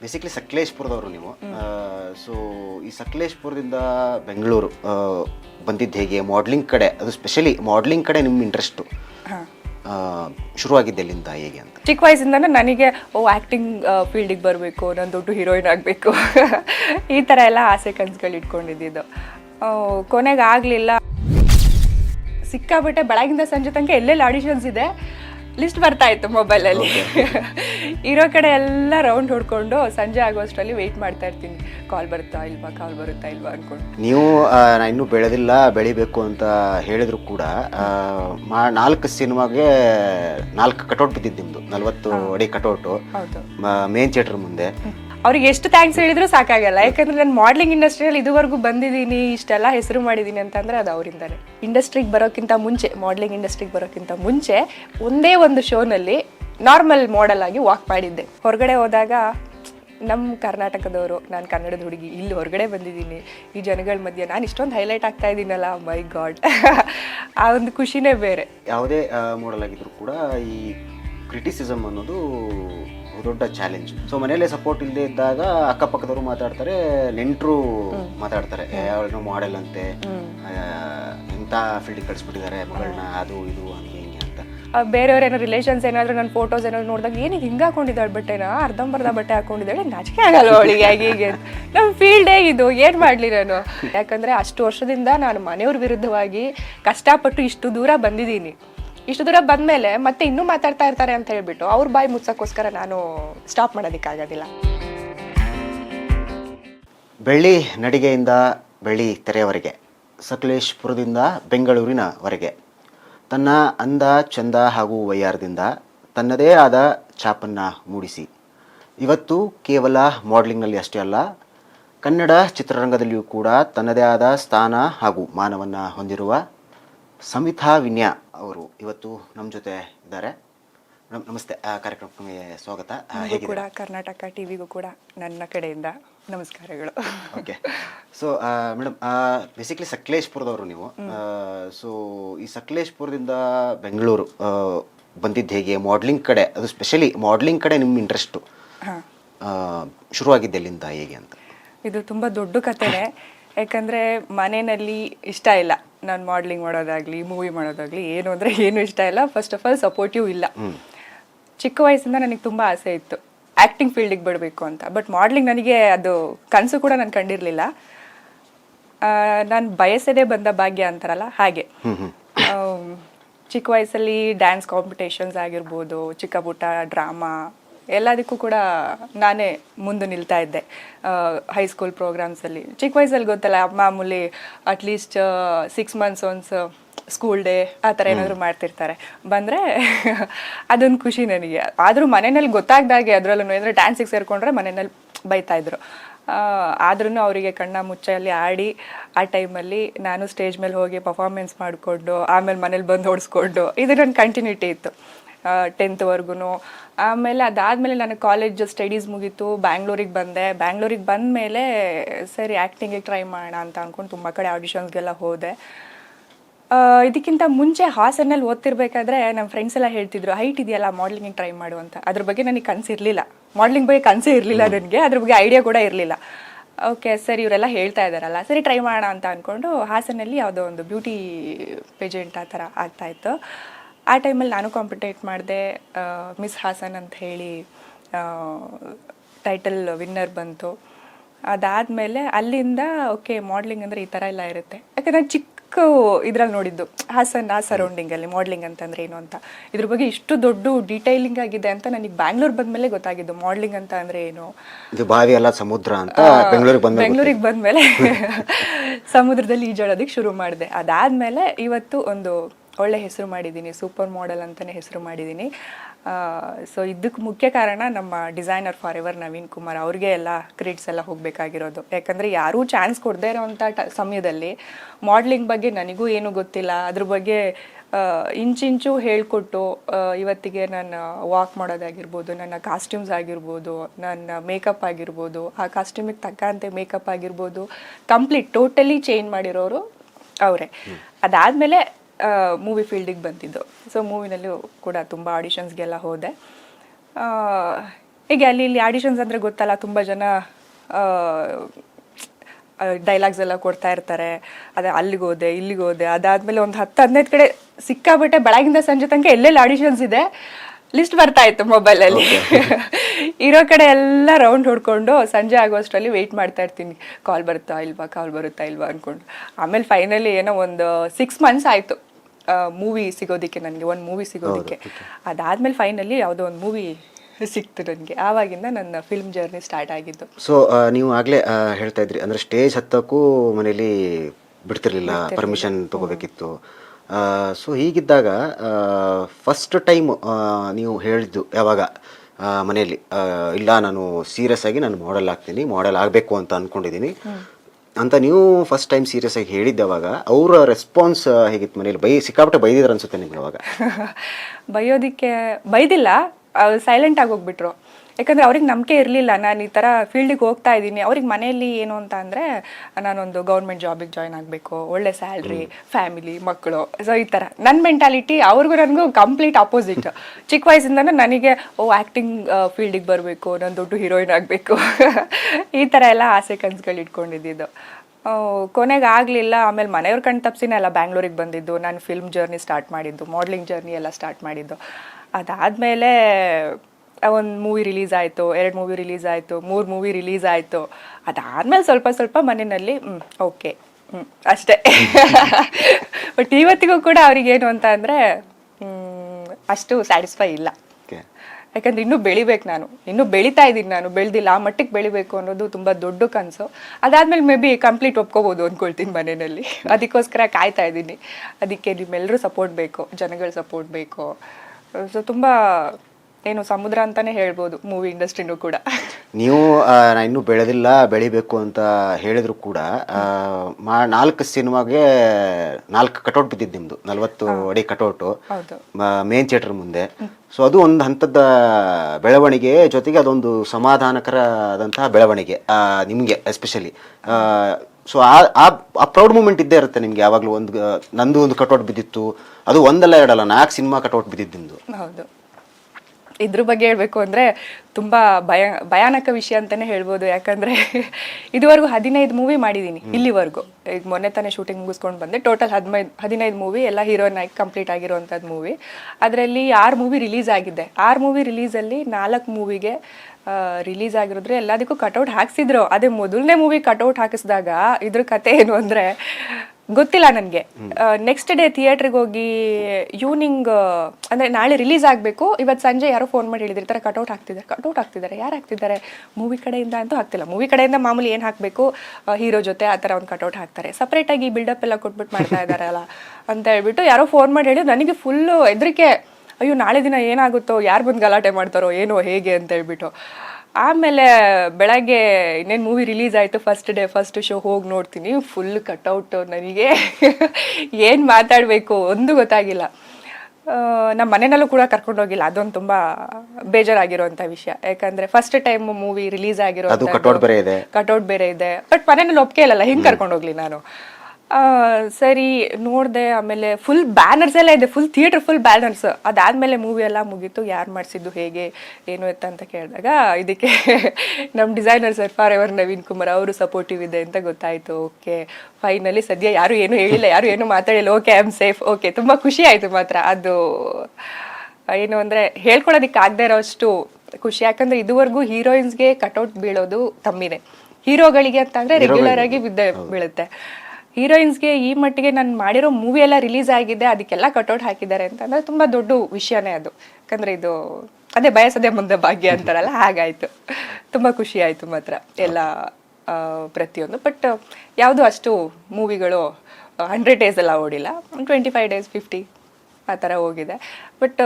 Basically ಸಕಲೇಶ್ಪುರದವರು ನೀವು. So ಈ ಸಕಲೇಶ್ಪುರದಿಂದ ಬೆಂಗಳೂರು ಬಂದಿದ್ದು ಹೇಗೆ? ಮಾಡ್ಲಿಂಗ್ ಕಡೆ ಅದು ಸ್ಪೆಷಲಿ ಮಾಡ್ಲಿಂಗ್ ಕಡೆ ನಿಮ್ಮ ಇಂಟ್ರೆಸ್ಟು ಶುರುವಾಗಿದ್ದೆ ಎಲ್ಲಿಂದ ಹೇಗೆ ಅಂತ? ಚಿಕ್ಕ ವಯಸ್ಸಿಂದ ನನಗೆ ಓ ಆ್ಯಕ್ಟಿಂಗ್ ಫೀಲ್ಡಿಗೆ ಬರಬೇಕು ನಾನು ದೊಡ್ಡ ಹೀರೋಯಿನ್ ಆಗಬೇಕು. ಈ ಥರ ಎಲ್ಲ ಆಸೆ ಕನಸುಗಳು ಇಟ್ಕೊಂಡಿದ್ದು. ಕೊನೆಗೆ ಆಗಲಿಲ್ಲ ಸಿಕ್ಕಾಬಿಟ್ಟೆ ಬೆಳಗಿಂದ ಸಂಜೆ ತನಕ ಎಲ್ಲೆಲ್ಲಿ ಆಡಿಷನ್ಸ್ ಇದೆ? ಲಿಸ್ಟ್ ಬರ್ತಾ ಇತ್ತು ಮೊಬೈಲಲ್ಲಿ. ಇರೋ ಕಡೆ ಎಲ್ಲ ರೌಂಡ್ ಹೊಡ್ಕೊಂಡು ಸಂಜೆ ಆಗೋಷ್ಟರಲ್ಲಿ ವೆಯ್ಟ್ ಮಾಡ್ತಾ ಇರ್ತೀನಿ. ಕಾಲ್ ಬರುತ್ತಾ ಇಲ್ವಾ ಕಾಲ್ ಬರುತ್ತಾ ಇಲ್ವಾ ಅನ್ಕೊಂಡು. ನೀವು ಆ, ನಾ ಇನ್ನೂ ಬೆಳೆದಿಲ್ಲ ಬೆಳಿಬೇಕು ಅಂತ ಹೇಳಿದ್ರು ಕೂಡ ಮಾ ನಾಲ್ಕು ಸಿನಿಮಾಗೆ ನಾಲ್ಕು ಕಟೌಟ್ ಬಿದ್ದಿದ್ದು ನಿಮ್ಮದು ನಲ್ವತ್ತು ಅಡಿ ಕಟೌಟು ಹೌದು. ಮೇನ್ ಥಿಯೇಟರ್ ಮುಂದೆ. ಅವ್ರಿಗೆ ಎಷ್ಟು ಥ್ಯಾಂಕ್ಸ್ ಹೇಳಿದ್ರು ಸಾಕಾಗಲ್ಲ. ಯಾಕಂದ್ರೆ ನಾನು ಮಾಡ್ಲಿಂಗ್ ಇಂಡಸ್ಟ್ರಿಯಲ್ಲಿ ಇದುವರೆಗೂ ಬಂದಿದ್ದೀನಿ, ಇಷ್ಟೆಲ್ಲ ಹೆಸರು ಮಾಡಿದ್ದೀನಿ ಅಂತಂದ್ರೆ ಅದು ಅವರಿಂದಲೇ ಇಂಡಸ್ಟ್ರಿಗೆ ಬರೋಕ್ಕಿಂತ ಮುಂಚೆ ಮಾಡ್ಲಿಂಗ್ ಇಂಡಸ್ಟ್ರಿಗೆ ಬರೋಕ್ಕಿಂತ ಮುಂಚೆ ಒಂದೇ ಒಂದು ಶೋನಲ್ಲಿ ನಾರ್ಮಲ್ ಮಾಡೆಲ್ ಆಗಿ ವಾಕ್ ಮಾಡಿದ್ದೆ. ಹೊರಗಡೆ ಹೋದಾಗ ನಮ್ಮ ಕರ್ನಾಟಕದವರು, ನಾನು ಕನ್ನಡದ ಹುಡುಗಿ, ಇಲ್ಲಿ ಹೊರಗಡೆ ಬಂದಿದ್ದೀನಿ. ಈ ಜನಗಳ ಮಧ್ಯೆ ನಾನು ಇಷ್ಟೊಂದು ಹೈಲೈಟ್ ಆಗ್ತಾ ಇದ್ದೀನಲ್ಲ ಮೈ ಗಾಡ್ ಆ ಒಂದು ಖುಷಿನೇ ಬೇರೆ. ಯಾವುದೇ ಮಾಡಲ್ ಆಗಿದ್ರು ಕೂಡ ಈ ಕ್ರಿಟಿಸಿಸಮ್ ಅನ್ನೋದು ದೊಡ್ಡ ಚಾಲೆಂಜ್ ಸೊ ಮನೆಯಲ್ಲೇ ಸಪೋರ್ಟ್ ಇಲ್ಲದೆ ಇದ್ದಾಗ ಅಕ್ಕಪಕ್ಕದವರು ಮಾತಾಡ್ತಾರೆ ನೆಂಟರು ಮಾತಾಡ್ತಾರೆ ಅವಳನ್ನು ಮಾಡೆಲ್ ಅಂತೆ. ಇಂಥ ಎಂಥ ಫೀಲ್ಡಿಗೆ ಕಳಿಸ್ಬಿಟ್ಟಿದ್ದಾರೆ ಮಗಳನ್ನ ಅದು ಇದು ಹಂಗೆ ಹಿಂಗೆ ಅಂತ. ಬೇರೆಯವ್ರೇನೋ ರಿಲೇಷನ್ಸ್ ಏನಾದ್ರು ನನ್ನ ಫೋಟೋಸ್ ಏನಾದ್ರು ನೋಡಿದಾಗ ಏನಿಗೆ ಹಿಂಗೆ ಹಾಕೊಂಡಿದ್ದಾಳೆ ಬಟ್ಟೆನ? ಅರ್ಧಂಬರ್ಧ ಬಟ್ಟೆ ಹಾಕೊಂಡಿದ್ದಾಳೆ ನಾಚಿಕೆ ಆಗಲ್ಲ ಅವಳಿಗೆ ಹಾಗೆ. ನಮ್ಮ ಫೀಲ್ಡೇ ಇದು ಏನು ಮಾಡಲಿ ನಾನು? ಯಾಕಂದರೆ ಅಷ್ಟು ವರ್ಷದಿಂದ ನಾನು ಮನೆಯವ್ರ ವಿರುದ್ಧವಾಗಿ ಕಷ್ಟಪಟ್ಟು ಇಷ್ಟು ದೂರ ಬಂದಿದ್ದೀನಿ. ಇಷ್ಟು ದೂರ ಬಂದ್ಮೇಲೆ ಮತ್ತೆ ಇನ್ನೂ ಮಾತಾಡ್ತಾ ಇರ್ತಾರೆ ಅಂತ ಹೇಳ್ಬಿಟ್ಟು ಅವ್ರ ಬಾಯಿ ಮುಚ್ಚಕ್ಕೋಸ್ಕರ ನಾನು ಸ್ಟಾಪ್ ಮಾಡೋದಕ್ಕಾಗೋದಿಲ್ಲ ಬೆಳ್ಳಿ ನಡಿಗೆಯಿಂದ ಬೆಳ್ಳಿ ತೆರೆಯವರೆಗೆ, ಸಕಲೇಶ್ಪುರದಿಂದ ಬೆಂಗಳೂರಿನವರೆಗೆ. ತನ್ನ ಅಂದ, ಚಂದ ಹಾಗೂ ವೈಯಾರದಿಂದ ತನ್ನದೇ ಆದ ಛಾಪನ್ನು ಮೂಡಿಸಿ. ಇವತ್ತು ಕೇವಲ ಮಾಡಲಿಂಗ್ನಲ್ಲಿ ಅಷ್ಟೇ ಅಲ್ಲ, ಕನ್ನಡ ಚಿತ್ರರಂಗದಲ್ಲಿಯೂ ಕೂಡ ತನ್ನದೇ ಆದ ಸ್ಥಾನ ಹಾಗೂ ಮಾನವನ್ನು ಹೊಂದಿರುವ ಸಮಿತಾ ವಿನ್ಯಾ ಅವರು ಇವತ್ತು ನಮ್ಮ ಜೊತೆ ಇದ್ದಾರೆ. ಮೇಡಮ್ ನಮಸ್ತೆ ಕಾರ್ಯಕ್ರಮಕ್ಕೆ ಸ್ವಾಗತ. ಕೂಡ ಕರ್ನಾಟಕ ಟಿವಿಗೂ ಕೂಡ ನನ್ನ ಕಡೆಯಿಂದ ನಮಸ್ಕಾರಗಳು. ಓಕೆ. ಸೊ ಮೇಡಮ್ ಬೇಸಿಕ್ಲಿ ಸಕಲೇಶ್ಪುರದವರು ನೀವು. ಸೊ ಈ ಸಕಲೇಶ್ಪುರದಿಂದ ಬೆಂಗಳೂರು ಬಂದಿದ್ದು ಹೇಗೆ? ಮಾಡ್ಲಿಂಗ್ ಕಡೆ ಅದು ಸ್ಪೆಷಲಿ ಮಾಡ್ಲಿಂಗ್ ಕಡೆ ನಿಮ್ಮ ಇಂಟ್ರೆಸ್ಟು ಶುರುವಾಗಿದ್ದೆ ಅಲ್ಲಿಂದ ಎಲ್ಲಿಂದ ಹೇಗೆ ಅಂತ? ಇದು ತುಂಬ ದೊಡ್ಡ ಕಥೆನೇ ಯಾಕಂದರೆ ಮನೆಯಲ್ಲಿ ಇಷ್ಟ ಇಲ್ಲ. ನಾನು ಮಾಡ್ಲಿಂಗ್ ಮಾಡೋದಾಗ್ಲಿ ಮೂವಿ ಮಾಡೋದಾಗ್ಲಿ ಏನು ಅಂದರೆ ಏನು ಇಷ್ಟ ಇಲ್ಲ. ಫಸ್ಟ್ ಆಫ್ ಆಲ್ ಸಪೋರ್ಟಿವ್ ಇಲ್ಲ. ಚಿಕ್ಕ ವಯಸ್ಸಿಂದ ನನಗೆ ತುಂಬ ಆಸೆ ಇತ್ತು. ಆ್ಯಕ್ಟಿಂಗ್ ಫೀಲ್ಡಿಗೆ ಬಿಡಬೇಕು ಅಂತ. ಬಟ್ ಮಾಡ್ಲಿಂಗ್ ನನಗೆ ಅದು ಕನಸು ಕೂಡ ನಾನು ಕಂಡಿರಲಿಲ್ಲ. ನಾನು ಬಯಸದೇ ಬಂದ ಭಾಗ್ಯ ಅಂತಾರಲ್ಲ ಹಾಗೆ. ಚಿಕ್ಕ ವಯಸ್ಸಲ್ಲಿ ಡ್ಯಾನ್ಸ್ ಕಾಂಪಿಟೇಷನ್ಸ್ ಆಗಿರ್ಬೋದು ಚಿಕ್ಕ ಪುಟ್ಟ ಡ್ರಾಮಾ ಎಲ್ಲದಕ್ಕೂ ಕೂಡ ನಾನೇ ಮುಂದೆ ನಿಲ್ತಾ ಇದ್ದೆ. ಹೈಸ್ಕೂಲ್ ಪ್ರೋಗ್ರಾಮ್ಸಲ್ಲಿ ಚಿಕ್ಕ ವಯಸ್ಸಲ್ಲಿ ಗೊತ್ತಲ್ಲ ಮಾಮೂಲಿ at least six months once school day ಆ ಥರ ಏನಾದರೂ ಮಾಡ್ತಿರ್ತಾರೆ. ಬಂದರೆ ಅದೊಂದು ಖುಷಿ ನನಗೆ. ಆದರೂ ಮನೆಯಲ್ಲಿ ಗೊತ್ತಾಗ್ದಾಗೆ ಅದರಲ್ಲೂ ಅಂದರೆ ಡ್ಯಾನ್ಸಿಗೆ ಸೇರಿಕೊಂಡ್ರೆ ಮನೆಯಲ್ಲಿ ಬೈತಾ ಇದ್ರು. ಆದ್ರೂ ಅವರಿಗೆ ಕಣ್ಣ ಮುಚ್ಚಲ್ಲಿ ಆಡಿ ಆ ಟೈಮಲ್ಲಿ ನಾನು ಸ್ಟೇಜ್ ಮೇಲೆ ಹೋಗಿ ಪರ್ಫಾರ್ಮೆನ್ಸ್ ಮಾಡಿಕೊಂಡು ಆಮೇಲೆ ಮನೇಲಿ ಬಂದು ಓಡಿಸ್ಕೊಂಡು ಇದು ನನ್ನ ಕಂಟಿನ್ಯೂಟಿ ಇತ್ತು. ಟೆಂತ್ವರೆಗೂ ಆಮೇಲೆ ಅದಾದಮೇಲೆ ನನಗೆ ಕಾಲೇಜ್ ಸ್ಟಡೀಸ್ ಮುಗೀತು ಬ್ಯಾಂಗ್ಳೂರಿಗೆ ಬಂದೆ. ಬ್ಯಾಂಗ್ಳೂರಿಗೆ ಬಂದ ಮೇಲೆ ಸರಿ ಆ್ಯಕ್ಟಿಂಗಿಗೆ ಟ್ರೈ ಮಾಡೋಣ ಅಂತ ಅಂದ್ಕೊಂಡು ತುಂಬ ಕಡೆ ಆಡಿಷನ್ಸ್ಗೆಲ್ಲ ಹೋದೆ. ಇದಕ್ಕಿಂತ ಮುಂಚೆ ಹಾಸನಲ್ಲಿ ಓದ್ತಿರ್ಬೇಕಾದ್ರೆ ನಮ್ಮ ಫ್ರೆಂಡ್ಸ್ ಎಲ್ಲ ಹೇಳ್ತಿದ್ರು ಹೈಟ್ ಇದೆಯಲ್ಲ ಮಾಡ್ಲಿಂಗಿಗೆ ಟ್ರೈ ಮಾಡು ಅಂತ. ಅದ್ರ ಬಗ್ಗೆ ನನಗೆ ಕನಸು ಇರಲಿಲ್ಲ. ಮಾಡ್ಲಿಂಗ್ ಬಗ್ಗೆ ಕನಸೇ ಇರಲಿಲ್ಲ ನನಗೆ ಅದ್ರ ಬಗ್ಗೆ ಐಡಿಯಾ ಕೂಡ ಇರಲಿಲ್ಲ. ಓಕೆ ಸರಿ ಇವರೆಲ್ಲ ಹೇಳ್ತಾ ಇದ್ದಾರಲ್ಲ ಸರಿ ಟ್ರೈ ಮಾಡೋಣ ಅಂತ ಅಂದ್ಕೊಂಡು ಹಾಸನಲ್ಲಿ ಯಾವುದೋ ಒಂದು ಬ್ಯೂಟಿ ಪೇಜೆಂಟ್ ಆ ಥರ ಆಗ್ತಾಯಿತ್ತು ಆ ಟೈಮಲ್ಲಿ ನಾನು ಕಾಂಪಿಟೇಟ್ ಮಾಡಿದೆ ಮಿಸ್ ಹಾಸನ್ ಅಂತ ಹೇಳಿ ಟೈಟಲ್ ವಿನ್ನರ್ ಬಂತು. ಅದಾದಮೇಲೆ ಅಲ್ಲಿಂದ ಓಕೆ ಮಾಡ್ಲಿಂಗ್ ಅಂದರೆ ಈ ಥರ ಎಲ್ಲ ಇರುತ್ತೆ. ಯಾಕಂದ್ರೆ ನಾನು ಚಿಕ್ಕ ಇದ್ರಲ್ಲಿ ನೋಡಿದ್ದು ಹಾಸನ್ ಆ ಸರೌಂಡಿಂಗಲ್ಲಿ ಮಾಡ್ಲಿಂಗ್ ಅಂತಂದ್ರೆ ಏನು ಅಂತ. ಇದ್ರ ಬಗ್ಗೆ ಇಷ್ಟು ದೊಡ್ಡ ಡೀಟೈಲಿಂಗ್ ಆಗಿದೆ ಅಂತ ನನಗೆ ಬ್ಯಾಂಗ್ಳೂರ್ ಬಂದ್ಮೇಲೆ ಗೊತ್ತಾಗಿದ್ದು ಮಾಡ್ಲಿಂಗ್ ಅಂತ ಅಂದ್ರೆ ಏನು. ಇದು ಬಾವಿ ಅಲ್ಲ ಸಮುದ್ರ ಅಂತ ಬೆಂಗಳೂರಿಗೆ ಬಂದ ಬೆಂಗಳೂರಿಗೆ ಬಂದಮೇಲೆ ಸಮುದ್ರದಲ್ಲಿ ಈಜಾಡೋದಕ್ಕೆ ಶುರು ಮಾಡಿದೆ. ಅದಾದ್ಮೇಲೆ ಇವತ್ತು ಒಂದು ಒಳ್ಳೆ ಹೆಸರು ಮಾಡಿದ್ದೀನಿ ಸೂಪರ್ ಮಾಡೆಲ್ ಅಂತಲೇ ಹೆಸರು ಮಾಡಿದ್ದೀನಿ. ಸೊ ಇದಕ್ಕೆ ಮುಖ್ಯ ಕಾರಣ ನಮ್ಮ designer forever Naveen Kumar. ಅವ್ರಿಗೆ ಎಲ್ಲ ಕ್ರೆಡಿಟ್ಸ್ ಎಲ್ಲ ಹೋಗಬೇಕಾಗಿರೋದು. ಯಾಕಂದರೆ ಯಾರೂ ಚಾನ್ಸ್ ಕೊಡದೇ ಇರೋವಂಥ ಟ ಸಮಯದಲ್ಲಿ ಮಾಡ್ಲಿಂಗ್ ಬಗ್ಗೆ ನನಗೂ ಏನೂ ಗೊತ್ತಿಲ್ಲ. ಅದ್ರ ಬಗ್ಗೆ ಇಂಚಿಂಚು ಹೇಳಿಕೊಟ್ಟು ಇವತ್ತಿಗೆ ನಾನು ವಾಕ್ ಮಾಡೋದಾಗಿರ್ಬೋದು ನನ್ನ ಕಾಸ್ಟ್ಯೂಮ್ಸ್ ಆಗಿರ್ಬೋದು ನನ್ನ ಮೇಕಪ್ ಆಗಿರ್ಬೋದು ಆ ಕಾಸ್ಟ್ಯೂಮಿಗೆ ತಕ್ಕಂತೆ ಮೇಕಪ್ ಆಗಿರ್ಬೋದು ಕಂಪ್ಲೀಟ್ ಟೋಟಲಿ ಚೇಂಜ್ ಮಾಡಿರೋರು ಅವರೇ. ಅದಾದಮೇಲೆ ಮೂವಿ ಫೀಲ್ಡಿಗೆ ಬಂದಿದ್ದು ಸೊ ಮೂವಿನಲ್ಲೂ ಕೂಡ ತುಂಬ ಆಡಿಷನ್ಸ್ಗೆಲ್ಲ ಹೋದೆ. ಹೀಗೆ ಅಲ್ಲಿ ಇಲ್ಲಿ ಆಡಿಷನ್ಸ್ ಅಂದರೆ ಗೊತ್ತಲ್ಲ ತುಂಬ ಜನ ಡೈಲಾಗ್ಸ್ ಎಲ್ಲ ಕೊಡ್ತಾ ಇರ್ತಾರೆ. ಅದೇ ಅಲ್ಲಿಗೆ ಹೋದೆ ಇಲ್ಲಿಗೆ ಹೋದೆ ಅದಾದಮೇಲೆ ಒಂದು ಹತ್ತು ಹದಿನೈದು ಕಡೆ ಸಿಕ್ಕಾಬಿಟ್ಟೆ ಬೆಳಗಿಂದ ಸಂಜೆ ತನಕ ಎಲ್ಲೆಲ್ಲಿ ಆಡಿಷನ್ಸ್ ಇದೆ ಲಿಸ್ಟ್ ಬರ್ತಾ ಇತ್ತು ಮೊಬೈಲಲ್ಲಿ ಇರೋ ಕಡೆ ಎಲ್ಲ ರೌಂಡ್ ಹೊಡ್ಕೊಂಡು ಸಂಜೆ ಆಗೋಷ್ಟರಲ್ಲಿ ವೆಯ್ಟ್ ಮಾಡ್ತಾ ಇರ್ತೀನಿ. ಕಾಲ್ ಬರುತ್ತಾ ಇಲ್ವಾ ಕಾಲ್ ಬರುತ್ತಾ ಇಲ್ವಾ ಅಂದ್ಕೊಂಡು ಆಮೇಲೆ ಫೈನಲಿ ಏನೋ ಒಂದು ಸಿಕ್ಸ್ ಮಂತ್ಸ್ ಆಯಿತು. ಮೂವಿ ಸಿಗೋದಕ್ಕೆ ನನಗೆ ಒಂದು ಮೂವಿ ಸಿಗೋದಕ್ಕೆ. ಅದಾದ್ಮೇಲೆ ಫೈನಲಿ ಯಾವುದೋ ಒಂದು ಮೂವಿ ಸಿಕ್ತು ನನಗೆ. ಆವಾಗಿಂದ ನನ್ನ ಫಿಲ್ಮ್ ಜರ್ನಿ ಸ್ಟಾರ್ಟ್ ಆಗಿದ್ದು. ಸೊ ನೀವು ಆಗಲೇ ಹೇಳ್ತಾ ಇದ್ರಿ. ಅಂದರೆ ಸ್ಟೇಜ್ ಹತ್ತಕ್ಕೂ ಮನೇಲಿ ಬಿಡ್ತಿರ್ಲಿಲ್ಲ ಪರ್ಮಿಷನ್ ತಗೋಬೇಕಿತ್ತು. ಸೊ ಹೀಗಿದ್ದಾಗ ಫಸ್ಟ್ ಟೈಮ್ ನೀವು ಹೇಳಿದ್ದು ಯಾವಾಗ? ಮನೆಯಲ್ಲಿ ಇಲ್ಲ ನಾನು ಸೀರಿಯಸ್ ಆಗಿ ನಾನು ಮಾಡೆಲ್ ಆಗ್ತೀನಿ ಮಾಡೆಲ್ ಆಗಬೇಕು ಅಂತ ಅಂದ್ಕೊಂಡಿದ್ದೀನಿ ಅಂತ ನೀವು ಫಸ್ಟ್ ಟೈಮ್ ಸೀರಿಯಸ್ ಆಗಿ ಹೇಳಿದ್ದವಾಗ, ಅವರ ರೆಸ್ಪಾನ್ಸ್ ಹೇಗಿತ್ತು ಮನೇಲಿ? ಬೈ, ಸಿಕ್ಕಾಪಟ್ಟೆ ಬೈದಿದ್ರು ಅನ್ಸುತ್ತೆ ನಿಮ್ಗೆ ಅವಾಗ. ಬೈಯೋದಿಕ್ಕೆ, ಬೈದಿಲ್ಲ ಸೈಲೆಂಟ್ ಆಗಿ ಹೋಗ್ಬಿಟ್ರು. ಯಾಕಂದ್ರೆ ಅವ್ರಿಗೆ ನಂಬಿಕೆ ಇರಲಿಲ್ಲ. ನಾನು ಈ ಥರ ಫೀಲ್ಡಿಗೆ ಹೋಗ್ತಾ ಇದ್ದೀನಿ. ಅವ್ರಿಗೆ ಮನೆಯಲ್ಲಿ ಏನು ಅಂತ ಅಂದರೆ ನಾನೊಂದು ಗೌರ್ಮೆಂಟ್ ಜಾಬಿಗೆ ಜಾಯ್ನ್ ಆಗಬೇಕು. ಒಳ್ಳೆ ಸ್ಯಾಲ್ರಿ ಫ್ಯಾಮಿಲಿ ಮಕ್ಕಳು. ಸೊ ಈ ಥರ ನನ್ನ ಮೆಂಟಾಲಿಟಿ ಅವ್ರಿಗೂ ನನಗೂ ಕಂಪ್ಲೀಟ್ ಅಪೋಸಿಟ್ ಚಿಕ್ಕ ವಯಸ್ಸಿಂದನೂ ನನಗೆ ಓ ಆ್ಯಕ್ಟಿಂಗ್ ಫೀಲ್ಡಿಗೆ ಬರಬೇಕು ನಾನು ದೊಡ್ಡ ಹೀರೋಯಿನ್ ಆಗಬೇಕು. ಈ ಥರ ಎಲ್ಲ ಆಸೆ ಕನಸುಗಳು ಇಟ್ಕೊಂಡಿದ್ದು ಕೊನೆಗೆ ಆಗಲಿಲ್ಲ. ಆಮೇಲೆ ಮನೆಯವ್ರ ಕಣ್ ತಪ್ಸಿನೇ ಎಲ್ಲ ಬ್ಯಾಂಗ್ಳೂರಿಗೆ ಬಂದಿದ್ದು. ನಾನು ಫಿಲ್ಮ್ ಜರ್ನಿ ಸ್ಟಾರ್ಟ್ ಮಾಡಿದ್ದು ಮಾಡ್ಲಿಂಗ್ ಜರ್ನಿ ಎಲ್ಲ ಸ್ಟಾರ್ಟ್ ಮಾಡಿದ್ದು. ಅದಾದಮೇಲೆ ಒಂದು ಮೂವಿ ರಿಲೀಸ್ ಆಯಿತು ಎರಡು ಮೂವಿ ರಿಲೀಸ್ ಆಯಿತು ಮೂರು ಮೂವಿ ರಿಲೀಸ್ ಆಯಿತು. ಅದಾದಮೇಲೆ ಸ್ವಲ್ಪ ಸ್ವಲ್ಪ ಮನೆಯಲ್ಲಿ ಓಕೆ ಹ್ಞೂ ಅಷ್ಟೇ. ಬಟ್ ಇವತ್ತಿಗೂ ಕೂಡ ಅವ್ರಿಗೇನು ಅಂತ ಅಂದರೆ ಅಷ್ಟು ಸ್ಯಾಟಿಸ್ಫೈ ಇಲ್ಲ. ಯಾಕಂದ್ರೆ ಇನ್ನೂ ಬೆಳಿಬೇಕು ನಾನು. ಇನ್ನೂ ಬೆಳಿತಾ ಇದ್ದೀನಿ ನಾನು. ಬೆಳೆದಿಲ್ಲ. ಆ ಮಟ್ಟಿಗೆ ಬೆಳಿಬೇಕು ಅನ್ನೋದು ತುಂಬ ದೊಡ್ಡ ಕನಸು. ಅದಾದ್ಮೇಲೆ ಮೇ ಬಿ ಕಂಪ್ಲೀಟ್ ಒಪ್ಕೋಬೋದು ಅಂದ್ಕೊಳ್ತೀನಿ ಮನೆಯಲ್ಲಿ. ಅದಕ್ಕೋಸ್ಕರ ಕಾಯ್ತಾ ಇದ್ದೀನಿ. ಅದಕ್ಕೆ ನಿಮ್ಮೆಲ್ಲರೂ ಸಪೋರ್ಟ್ ಬೇಕು ಜನಗಳ ಸಪೋರ್ಟ್ ಬೇಕು. ಸೊ ತುಂಬ ಏನು ಸಮುದ್ರ ಅಂತಾನೆ ಹೇಳ್ಬೋದು ಮೂವಿ ಇಂಡಸ್ಟ್ರಿನೂ ಕೂಡ. ನೀವು ನಾ ಇನ್ನೂ ಬೆಳೆದಿಲ್ಲ ಬೆಳಿಬೇಕು ಅಂತ ಹೇಳಿದ್ರು ಕೂಡ ಆ, ಮಾ ನಾಲ್ಕು ಸಿನಿಮಾಗೆ ನಾಲ್ಕು ಕಟೌಟ್ ಬಿದ್ದಿದ್ದು ನಿಮ್ದು ನಲ್ವತ್ತು ಅಡಿ ಕಟೌಟು ಹೌದು. ಮೇನ್ ಥಿಯೇಟರ್ ಮುಂದೆ. ಸೊ ಅದು ಒಂದು ಹಂತದ ಬೆಳವಣಿಗೆ ಜೊತೆಗೆ ಅದೊಂದು ಸಮಾಧಾನಕರದಂತಹ ಬೆಳವಣಿಗೆ ನಿಮಗೆ ನಿಮ್ಗೆ ಎಸ್ಪೆಷಲಿ ಸೊ ಆ ಆ- ಆ ಪ್ರೌಡ್ ಮೂಮೆಂಟ್ ಇದ್ದೇ ಇರುತ್ತೆ ನಿಮ್ಗೆ ಯಾವಾಗಲೂ ಒಂದು ಆ, ನಂದು ಒಂದು ಕಟೌಟ್ ಬಿದ್ದಿತ್ತು ಅದು ಒಂದಲ್ಲ ಎರಡಲ್ಲ ನಾಲ್ಕು ಸಿನಿಮಾ ಕಟೌಟ್ ಬಿದ್ದಿದ್ದು ನಿಮ್ದು. ಹೌದು. ಇದ್ರ ಬಗ್ಗೆ ಹೇಳಬೇಕು ಅಂದರೆ ತುಂಬ ಭಯ ಭಯಾನಕ ವಿಷಯ ಅಂತಲೇ ಹೇಳ್ಬೋದು. ಯಾಕಂದರೆ ಇದುವರೆಗೂ ಹದಿನೈದು ಮೂವಿ ಮಾಡಿದ್ದೀನಿ ಇಲ್ಲಿವರೆಗೂ. ಈಗ ಮೊನ್ನೆ ತಾನೇ ಶೂಟಿಂಗ್ ಮುಗಿಸ್ಕೊಂಡು ಬಂದೆ. ಟೋಟಲ್ ಹದಿನೈದು ಹದಿನೈದು ಮೂವಿ ಎಲ್ಲ ಹೀರೋಯಿನ್ ಆಗಿ ಕಂಪ್ಲೀಟ್ ಆಗಿರೋವಂಥದ್ದು ಮೂವಿ ಅದರಲ್ಲಿ ಆರು ಮೂವಿ ರಿಲೀಸ್ ಆಗಿದೆ ಆರು ಮೂವಿ ರಿಲೀಸಲ್ಲಿ ನಾಲ್ಕು ಮೂವಿಗೆ ರಿಲೀಸ್ ಆಗಿರೋದ್ರೆ ಎಲ್ಲದಕ್ಕೂ ಕಟೌಟ್ ಹಾಕ್ಸಿದ್ರು. ಅದೇ ಮೊದಲನೇ ಮೂವಿ ಕಟೌಟ್ ಹಾಕಿಸಿದಾಗ ಇದ್ರ ಕತೆ ಏನು ಅಂದರೆ ಗೊತ್ತಿಲ್ಲ ನನಗೆ. ನೆಕ್ಸ್ಟ್ ಡೇ ಥಿಯೇಟ್ರಿಗೆ ಹೋಗಿ ಈವ್ನಿಂಗ್ ಅಂದರೆ ನಾಳೆ ರಿಲೀಸ್ ಆಗಬೇಕು. ಇವತ್ತು ಸಂಜೆ ಯಾರೋ ಫೋನ್ ಮಾಡಿ ಹೇಳಿದ್ರು ಈ ಥರ ಕಟೌಟ್ ಹಾಕ್ತಿದ್ದಾರೆ ಕಟೌಟ್ ಹಾಕ್ತಿದ್ದಾರೆ ಯಾರು ಹಾಕ್ತಿದ್ದಾರೆ? ಮೂವಿ ಕಡೆಯಿಂದ ಅಂತೂ ಹಾಕ್ತಿಲ್ಲ. ಮೂವಿ ಕಡೆಯಿಂದ ಮಾಮೂಲಿ ಏನು ಹಾಕಬೇಕು? ಹೀರೋ ಜೊತೆ ಆ ಥರ ಒಂದು ಕಟೌಟ್ ಹಾಕ್ತಾರೆ. ಸಪ್ರೇಟಾಗಿ ಬಿಲ್ಡಪ್ ಎಲ್ಲ ಕೊಟ್ಬಿಟ್ಟು ಮಾಡ್ತಾ ಇದ್ದಾರಲ್ಲ ಅಂತ ಹೇಳ್ಬಿಟ್ಟು ಯಾರೋ ಫೋನ್ ಮಾಡಿ ಹೇಳಿದ್ರು. ನನಗೆ ಫುಲ್ಲು ಹೆದರಿಕೆ ಅಯ್ಯೋ ನಾಳೆ ದಿನ ಏನಾಗುತ್ತೋ ಯಾರು ಬಂದು ಗಲಾಟೆ ಮಾಡ್ತಾರೋ ಏನೋ ಹೇಗೆ ಅಂತ ಹೇಳ್ಬಿಟ್ಟು. ಆಮೇಲೆ ಬೆಳಗ್ಗೆ ಇನ್ನೇನು ಮೂವಿ ರಿಲೀಸ್ ಆಯಿತು ಫಸ್ಟ್ ಡೇ ಫಸ್ಟ್ ಶೋ ಹೋಗಿ ನೋಡ್ತೀನಿ. ಫುಲ್ ಕಟ್ಔಟ್ ನನಗೆ. ಏನು ಮಾತಾಡಬೇಕು ಒಂದು ಗೊತ್ತಾಗಿಲ್ಲ. ನಮ್ಮ ಮನೆಯಲ್ಲೂ ಕೂಡ ಕರ್ಕೊಂಡೋಗಿಲ್ಲ ಅದೊಂದು ತುಂಬ ಬೇಜಾರಾಗಿರೋಂಥ ವಿಷಯ. ಯಾಕಂದರೆ ಫಸ್ಟ್ ಟೈಮ್ ಮೂವಿ ರಿಲೀಸ್ ಆಗಿರೋ ಕಟೌಟ್ ಬೇರೆ ಇದೆ. ಕಟೌಟ್ ಬೇರೆ ಇದೆ. ಬಟ್ ಮನೆಯಲ್ಲಿ ಒಪ್ಪಿಗೆ ಇಲ್ಲಲ್ಲ ಹಿಂಗೆ ಕರ್ಕೊಂಡು ಹೋಗ್ಲಿ ನಾನು. ಸರಿ ನೋಡಿದೆ ಆಮೇಲೆ ಫುಲ್ ಬ್ಯಾನರ್ಸ್ ಎಲ್ಲ ಇದೆ ಫುಲ್ ಥಿಯೇಟರ್ ಫುಲ್ ಬ್ಯಾನರ್ಸ್ ಅದಾದಮೇಲೆ ಮೂವಿ ಎಲ್ಲ ಮುಗೀತು ಯಾರು ಮಾಡಿಸಿದ್ದು ಹೇಗೆ ಏನು ಎತ್ತ ಅಂತ ಕೇಳಿದಾಗ ಇದಕ್ಕೆ ನಮ್ಮ designer sir forever Naveen Kumar ಅವರು ಸಪೋರ್ಟಿವ್ ಇದೆ ಅಂತ ಗೊತ್ತಾಯಿತು. ಓಕೆ ಫೈನಲಿ ಸದ್ಯ ಯಾರು ಏನು ಹೇಳಿಲ್ಲ ಯಾರು ಏನು ಮಾತಾಡಿಲ್ಲ. Okay I am safe okay ತುಂಬ ಖುಷಿ ಆಯಿತು ಮಾತ್ರ. ಅದು ಏನು ಅಂದರೆ ಹೇಳ್ಕೊಳೋದಕ್ಕೆ ಆಗದೆ ಇರೋಷ್ಟು ಖುಷಿ. ಯಾಕಂದ್ರೆ ಇದುವರೆಗೂ ಹೀರೋಯಿನ್ಸ್ಗೆ ಕಟೌಟ್ ಬೀಳೋದು ತಮ್ಮಿದೆ. ಹೀರೋಗಳಿಗೆ ಅಂತ ಅಂದ್ರೆ ರೆಗ್ಯುಲರ್ ಆಗಿ ಬಿದ್ದೆ ಬೀಳುತ್ತೆ. ಹೀರೋಯಿನ್ಸ್ಗೆ ಈ ಮಟ್ಟಿಗೆ ನಾನು ಮಾಡಿರೋ ಮೂವಿ ಎಲ್ಲ ರಿಲೀಸ್ ಆಗಿದೆ, ಅದಕ್ಕೆಲ್ಲ ಕಟೌಟ್ ಹಾಕಿದ್ದಾರೆ ಅಂತಂದ್ರೆ ತುಂಬ ದೊಡ್ಡ ವಿಷಯನೇ ಅದು. ಯಾಕಂದ್ರೆ ಇದು ಅದೇ ಬಯಸದೆ ಮುಂದೆ ಭಾಗ್ಯ ಅಂತಾರಲ್ಲ, ಹಾಗಾಯಿತು. ತುಂಬ ಖುಷಿ ಆಯ್ತು ಮಾತ್ರ ಎಲ್ಲ ಪ್ರತಿಯೊಂದು. ಬಟ್ ಯಾವುದು ಅಷ್ಟು ಮೂವಿಗಳು ಹಂಡ್ರೆಡ್ ಡೇಸ್ ಎಲ್ಲ ಓಡಿಲ್ಲ. ಟ್ವೆಂಟಿ ಫೈವ್ ಡೇಸ್ ಫಿಫ್ಟಿ ಆ ಥರ ಹೋಗಿದೆ. ಬಟ್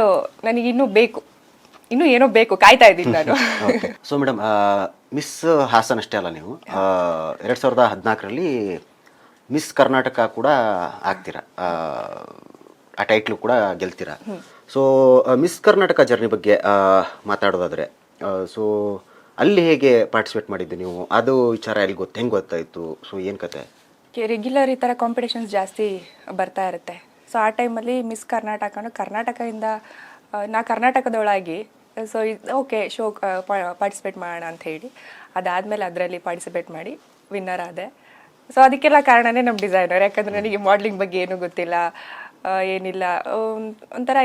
ನನಗೆ ಇನ್ನೂ ಬೇಕು. ಇನ್ನೂ ಏನೋ ಬೇಕು, ಕಾಯ್ತಾ ಇದ್ದೀನಿ ನಾನು. ಸೊ ಮೇಡಮ್ ಮಿಸ್ ಹಾಸನ್ ಅಷ್ಟೇ ಅಲ್ಲ ನೀವು? ಎರಡು ಸಾವಿರದ ಹದಿನಾಲ್ಕರಲ್ಲಿ ಮಿಸ್ ಕರ್ನಾಟಕ ಕೂಡ ಆಗ್ತೀರ? ಆ, ಟೈಟ್ಲು ಕೂಡ ಗೆಲ್ತೀರ? ಸೊ ಮಿಸ್ ಕರ್ನಾಟಕ ಜರ್ನಿ ಬಗ್ಗೆ ಮಾತಾಡೋದಾದರೆ ಮಾತಾಡೋದಾದ್ರೆ ಸೊ ಅಲ್ಲಿ ಹೇಗೆ ಪಾರ್ಟಿಸಿಪೇಟ್ ಮಾಡಿದ್ದು ನೀವು? ಅದು ವಿಚಾರ ಎಲ್ಲಿ ಗೊತ್ತು ಹೆಂಗೆ ಗೊತ್ತಾಯಿತು? ಸೊ ಏನು ಕತೆ? ರೆಗ್ಯುಲರ್ ಈ ಥರ ಕಾಂಪಿಟೇಷನ್ಸ್ ಜಾಸ್ತಿ ಬರ್ತಾ ಇರುತ್ತೆ. ಸೊ ಆ ಟೈಮಲ್ಲಿ ಮಿಸ್ ಕರ್ನಾಟಕನೂ ಕರ್ನಾಟಕದಿಂದ ನಾ ಕರ್ನಾಟಕದೊಳಗೆ ಸೊ ಓಕೆ ಶೋ ಪಾರ್ಟಿಸಿಪೇಟ್ ಮಾಡೋಣ ಅಂತ ಹೇಳಿ ಅದಾದಮೇಲೆ ಅದರಲ್ಲಿ ಪಾರ್ಟಿಸಿಪೇಟ್ ಮಾಡಿ ವಿನ್ನರ್ ಆದೆ. ಸೊ ಅದಕ್ಕೆಲ್ಲ ಕಾರಣನೇ ನಮ್ಮ ಡಿಸೈನರ್ ಯಾಕಂದರೆ ನನಗೆ ಮಾಡ್ಲಿಂಗ್ ಬಗ್ಗೆ ಏನೂ ಗೊತ್ತಿಲ್ಲ ಏನಿಲ್ಲ. ಒಂಥರ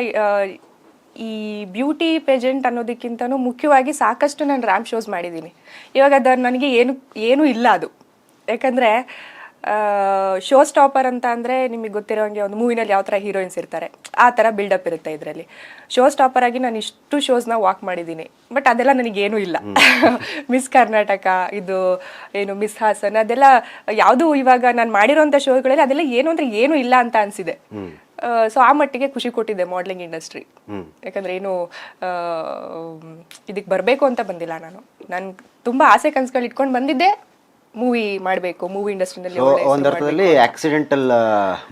ಈ ಬ್ಯೂಟಿ ಪೇಜೆಂಟ್ ಅನ್ನೋದಕ್ಕಿಂತನೂ ಮುಖ್ಯವಾಗಿ ಸಾಕಷ್ಟು ನಾನು ರ್ಯಾಂಪ್ ಶೋಸ್ ಮಾಡಿದ್ದೀನಿ. ಇವಾಗ ಅದು ನನಗೆ ಏನು, ಏನೂ ಇಲ್ಲ ಅದು. ಯಾಕಂದರೆ ಶೋ ಸ್ಟಾಪರ್ ಅಂತ ಅಂದರೆ ನಿಮಗೆ ಗೊತ್ತಿರೋ ಹಂಗೆ ಒಂದು ಮೂವಿನಲ್ಲಿ ಯಾವ ಥರ ಹೀರೋಯಿನ್ಸ್ ಇರ್ತಾರೆ. ಆ ಥರ ಬಿಲ್ಡಪ್ ಇರುತ್ತೆ ಇದರಲ್ಲಿ. ಶೋ ಸ್ಟಾಪರ್ ಆಗಿ ನಾನು ಇಷ್ಟು ಶೋಸ್ನ ವಾಕ್ ಮಾಡಿದ್ದೀನಿ. ಬಟ್ ಅದೆಲ್ಲ ನನಗೇನೂ ಇಲ್ಲ. ಮಿಸ್ ಕರ್ನಾಟಕ ಇದು ಏನು ಮಿಸ್ ಹಾಸನ್ ಅದೆಲ್ಲ ಯಾವುದು ಇವಾಗ ನಾನು ಮಾಡಿರೋಂಥ ಶೋಗಳಲ್ಲಿ ಅದೆಲ್ಲ ಏನು ಅಂದರೆ ಏನೂ ಇಲ್ಲ ಅಂತ ಅನಿಸಿದೆ. ಸೊ ಆ ಮಟ್ಟಿಗೆ ಖುಷಿ ಕೊಟ್ಟಿದೆ ಮಾಡ್ಲಿಂಗ್ ಇಂಡಸ್ಟ್ರಿ ಯಾಕಂದ್ರೆ ಏನು ಇದಕ್ಕೆ ಬರಬೇಕು ಅಂತ ಬಂದಿಲ್ಲ ನಾನು. ನಾನು ತುಂಬಾ ಆಸೆ ಕನಸುಗಳು ಇಟ್ಕೊಂಡು ಬಂದಿದ್ದೆ. ಮೂವಿ ಮಾಡಬೇಕು ಮೂವಿ ಇಂಡಸ್ಟ್ರಿನಲ್ಲಿ ಸೊ ಒಂದರ್ಥದಲ್ಲಿ ಆಕ್ಸಿಡೆಂಟಲ್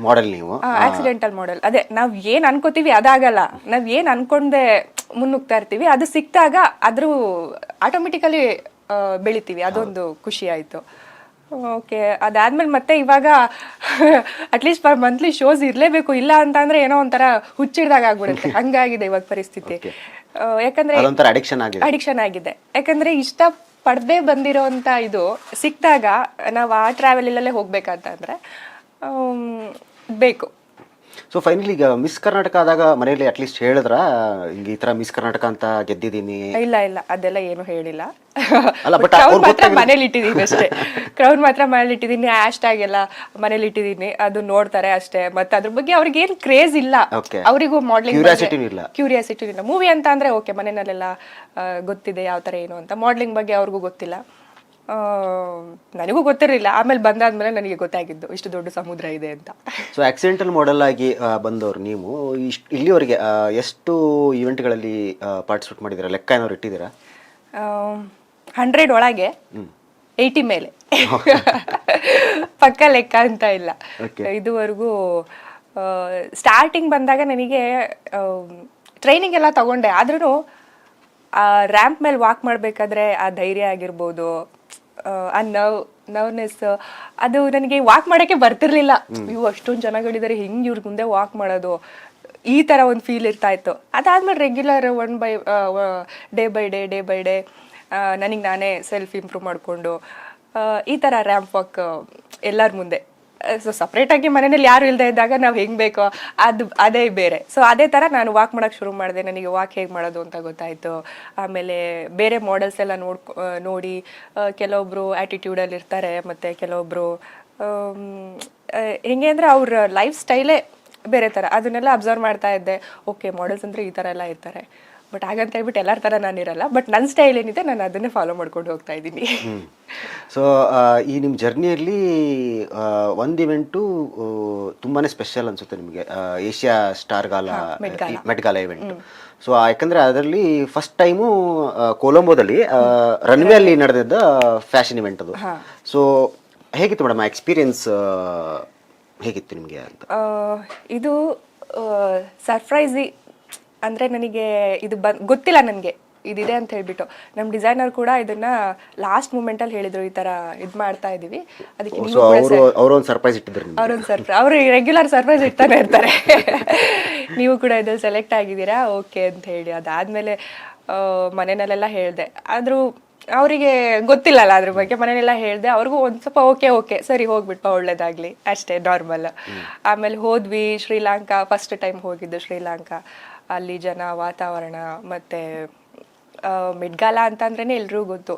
ಮಾಡೆಲ್ ನೀವು. ಆಕ್ಸಿಡೆಂಟಲ್ ಮಾಡೆಲ್ ಅದೇ ನಾವ್ ಏನ್ ಅನ್ಕೋತೀವಿ ಅದಾಗಲ್ಲ. ನಾವ್ ಏನ್ ಅನ್ಕೊಂಡೆ ಮುನ್ನುಗ್ತಾ ಇರ್ತೀವಿ ಅದು ಸಿಕ್ತಾಗ ಅದ್ರ ಆಟೋಮೆಟಿಕಲಿ ಬೆಳಿತೀವಿ. ಅದೊಂದು ಖುಷಿ ಆಯ್ತು. ಓಕೆ ಅದಾದ್ಮೇಲೆ ಮತ್ತೆ ಇವಾಗ ಅಟ್ಲೀಸ್ಟ್ ಪರ್ ಮಂತ್ಲಿ ಶೋಸ್ ಇರ್ಲೇಬೇಕು. ಇಲ್ಲ ಅಂತ ಅಂದ್ರೆ ಏನೋ ಒಂಥರ ಹುಚ್ಚಿಡ್ದಾಗ ಆಗ್ಬಿಡುತ್ತೆ. ಹಂಗಾಗಿದೆ ಇವಾಗ ಪರಿಸ್ಥಿತಿ. ಯಾಕಂದ್ರೆ ಅಡಿಕ್ಷನ್ ಆಗಿದೆ. ಯಾಕಂದ್ರೆ ಇಷ್ಟ ಪಡದೆ ಬಂದಿರೋಂಥ ಇದು ಸಿಕ್ಕಿದಾಗ ನಾವು ಆ ಟ್ರಾವೆಲ್ ಇಲ್ಲೇ ಹೋಗ್ಬೇಕಂತಂದ್ರೆ ಬೇಕು. ಸೊ ಫೈನಲಿ ಈಗ ಮಿಸ್ ಕರ್ನಾಟಕ ಆದಾಗ ಮನೆಯಲ್ಲಿ ಅಟ್ಲೀಸ್ಟ್ ಹೇಳಿದ್ರ? ಹಿಂಗೆ ಈ ತರ ಮಿಸ್ ಕರ್ನಾಟಕ ಅಂತ ಗೆದ್ದಿದ್ದೀನಿ. ಇಲ್ಲ ಇಲ್ಲ. ಅದೆಲ್ಲ ಏನು ಹೇಳಿಲ್ಲ. ಅಲ್ಲ, ಬಟ್ ಕ್ರೌನ್ ಮಾತ್ರ. ಮನೇಲಿ ಇಟ್ಟಿದ್ದೀನಿ ಅಷ್ಟೇ. ಕ್ರೌನ್ ಮಾತ್ರ ಮನೇಲಿ ಇಟ್ಟಿದ್ದೀನಿ. ಹ್ಯಾಶ್ ಟ್ಯಾಗ್ ಎಲ್ಲ ಮನೇಲಿ ಇಟ್ಟಿದ್ದೀನಿ. ಅದು ನೋಡ್ತಾರೆ ಅಷ್ಟೇ. ಮತ್ತೆ ಅದ್ರ ಬಗ್ಗೆ ಅವ್ರಿಗೆ ಏನು ಕ್ರೇಜ್ ಇಲ್ಲ. Okay. ಅವರಿಗೂ ಮಾಡ್ಲಿಂಗ್ Curiosity ನೂ ಇಲ್ಲ. ಕ್ಯೂರಿಯಾಸಿಟಿ ಇಲ್ಲ. ಮೂವಿ ಅಂತ ಅಂದ್ರೆ ಓಕೆ ಮನೆಯಲ್ಲೆಲ್ಲ ಗೊತ್ತಿದೆ ಯಾವ ತರ ಏನು ಅಂತ. ಮಾಡ್ಲಿಂಗ್ ಬಗ್ಗೆ ಅವ್ರಿಗೂ ಗೊತ್ತಿಲ್ಲ. ನನಗೂ ಗೊತ್ತಿರಲಿಲ್ಲ. ಆಮೇಲೆ ಬಂದಾದ್ಮೇಲೆ ನನಗೆ ಗೊತ್ತಾಗಿದ್ದು ಇಷ್ಟು ದೊಡ್ಡ ಸಮುದ್ರ ಇದೆ ಅಂತ. ಸೊ ಆಕ್ಸಿಡೆಂಟಲ್ ಮಾಡೆಲ್ ಆಗಿ ಬಂದವರು ನೀವು ಇಷ್ಟು ಇಲ್ಲಿವರೆಗೆ ಎಷ್ಟು ಇವೆಂಟ್ಗಳಲ್ಲಿ ಪಾರ್ಟಿಸಿಪೇಟ್ ಮಾಡಿದ್ದೀರಾ? ಲೆಕ್ಕ ಏನಾದ್ರು ಇಟ್ಟಿದ್ದೀರಾ? ಹಂಡ್ರೆಡ್ ಒಳಗೆ ಏಯ್ಟಿ ಮೇಲೆ. ಪಕ್ಕ ಲೆಕ್ಕ ಅಂತ ಇಲ್ಲ. ಇದುವರೆಗೂ ಸ್ಟಾರ್ಟಿಂಗ್ ಬಂದಾಗ ನನಗೆ ಟ್ರೈನಿಂಗ್ ಎಲ್ಲ ತಗೊಂಡೆ. ಆದ್ರೂ ಆ ರ್ಯಾಂಪ್ ಮೇಲೆ ವಾಕ್ ಮಾಡಬೇಕಾದ್ರೆ ಆ ಧೈರ್ಯ ಆಗಿರ್ಬೋದು ಆ, ನವ್ ನರ್ವ್ನೆಸ್ ಅದು ನನಗೆ ವಾಕ್ ಮಾಡೋಕ್ಕೆ ಬರ್ತಿರ್ಲಿಲ್ಲ. ಇವು ಅಷ್ಟೊಂದು ಜನಗಳಿದ್ದಾರೆ ಹೆಂಗೆ ಇವ್ರ ಮುಂದೆ ವಾಕ್ ಮಾಡೋದು? ಈ ಥರ ಒಂದು ಫೀಲ್ ಇರ್ತಾ ಇತ್ತು ಅದಾದ್ಮೇಲೆ regular one by day by day day by day ನನಗೆ ನಾನೇ ಸೆಲ್ಫ್ ಇಂಪ್ರೂವ್ ಮಾಡಿಕೊಂಡು ಈ ಥರ ರ್ಯಾಂಪ್ ವಾಕ್ ಎಲ್ಲರ ಮುಂದೆ. ಸೊ ಸಪ್ರೇಟಾಗಿ ಮನೆಯಲ್ಲಿ ಯಾರು ಇಲ್ಲದೆ ಇದ್ದಾಗ ನಾವು ಹೆಂಗೆ ಬೇಕೋ ಅದು ಅದೇ ಬೇರೆ. ಸೊ ಅದೇ ಥರ ನಾನು ವಾಕ್ ಮಾಡೋಕ್ಕೆ ಶುರು ಮಾಡಿದೆ. ನನಗೆ ವಾಕ್ ಹೇಗೆ ಮಾಡೋದು ಅಂತ ಗೊತ್ತಾಯಿತು. ಆಮೇಲೆ ಬೇರೆ ಮಾಡೆಲ್ಸ್ ಎಲ್ಲ ನೋಡ್ಕೊ ನೋಡಿ ಕೆಲವೊಬ್ಬರು ಆ್ಯಟಿಟ್ಯೂಡಲ್ಲಿ ಇರ್ತಾರೆ ಮತ್ತು ಆ, ಹೆಂಗೆ ಅಂದರೆ ಅವ್ರ ಲೈಫ್ ಸ್ಟೈಲೇ ಬೇರೆ ಥರ ಅದನ್ನೆಲ್ಲ ಅಬ್ಸರ್ವ್ ಮಾಡ್ತಾ ಇದ್ದೆ. ಓಕೆ ಮಾಡೆಲ್ಸ್ ಅಂದರೆ ಈ ಥರ ಎಲ್ಲ ಇರ್ತಾರೆ. ಬಟ್ ಹಾಗಂತ ಹೇಳ್ಬಿಟ್ಟು ಎಲ್ಲರ ಥರ ಇರಲ್ಲ. ಬಟ್ ನನ್ನ ಸ್ಟೈಲ್ ಏನಿದೆ ನಾನು ಅದನ್ನೇ ಫಾಲೋ ಮಾಡ್ಕೊಂಡು ಹೋಗ್ತಾ ಇದ್ದೀನಿ. ಸೊ ಈ ನಿಮ್ಮ ಜರ್ನಿಯಲ್ಲಿ ಒಂದು ಇವೆಂಟು ತುಂಬಾ ಸ್ಪೆಷಲ್ ಅನ್ಸುತ್ತೆ ನಿಮಗೆ. Asia star gala Met Gala event so ಯಾಕಂದ್ರೆ ಅದರಲ್ಲಿ ಫಸ್ಟ್ ಟೈಮು ಕೊಲಂಬೋದಲ್ಲಿ ರನ್ವೇ ಅಲ್ಲಿ ನಡೆದಿದ್ದ ಫ್ಯಾಷನ್ ಇವೆಂಟ್ ಅದು. ಸೊ ಹೇಗಿತ್ತು ಮೇಡಮ್ ಆ ಎಕ್ಸ್ಪೀರಿಯನ್ಸ್ ಹೇಗಿತ್ತು ನಿಮಗೆ ಅಂತ? ಇದು ಸರ್ಪ್ರೈಸಿ ಅಂದರೆ ನನಗೆ ಇದು ಬ ಗೊತ್ತಿಲ್ಲ ನನಗೆ. ಇದಿದೆ ಅಂತ ಹೇಳ್ಬಿಟ್ಟು. ನಮ್ಮ ಡಿಸೈನರ್ ಕೂಡ ಇದನ್ನ ಲಾಸ್ಟ್ ಮೂಮೆಂಟಲ್ಲಿ ಹೇಳಿದ್ರು ಈ ತರ ಇದು ಮಾಡ್ತಾ ಇದ್ದೀವಿ ಅದಕ್ಕೆ ನೀವು ಕೂಡ ಅವರು ಅವರೊಂದು ಸರ್ಪ್ರೈಸ್ ಇಟ್ಟಿದ್ರು ನಿಮ್ಗೆ. ಅವ್ರೊಂದು ಸರ್ಪ್ರೈಸ್ ಅವರು ರೆಗ್ಯುಲರ್ ಸರ್ಪ್ರೈಸ್ ಇಡ್ತಾನೆ ಇರ್ತಾರೆ. ನೀವು ಕೂಡ ಇದ್ರಲ್ಲಿ ಸೆಲೆಕ್ಟ್ ಆಗಿದ್ದೀರಾ? ಓಕೆ ಅಂತ ಹೇಳಿ. ಅದಾದಮೇಲೆ ಮನೆಯಲ್ಲೆಲ್ಲ ಹೇಳಿದೆ. ಆದ್ರೂ ಅವರಿಗೆ ಗೊತ್ತಿಲ್ಲಲ್ಲ ಅದ್ರ ಬಗ್ಗೆ. ಮನೇಲೆಲ್ಲ ಹೇಳಿದೆ. ಅವ್ರಿಗೂ ಒಂದು ಸ್ವಲ್ಪ ಓಕೆ ಓಕೆ ಸರಿ ಹೋಗ್ಬಿಟ್ಟು ಒಳ್ಳೇದಾಗಲಿ. ಅಷ್ಟೇ ನಾರ್ಮಲ್ ಆಮೇಲೆ ಹೋದ್ವಿ ಶ್ರೀಲಂಕಾ. ಫಸ್ಟ್ ಟೈಮ್ ಹೋಗಿದ್ದು ಶ್ರೀಲಂಕಾ. ಅಲ್ಲಿ ಜನ ವಾತಾವರಣ ಮತ್ತು ಮಿಡ್ಗಾಲ ಅಂತಂದ್ರೇ ಎಲ್ರಿಗೂ ಗೊತ್ತು.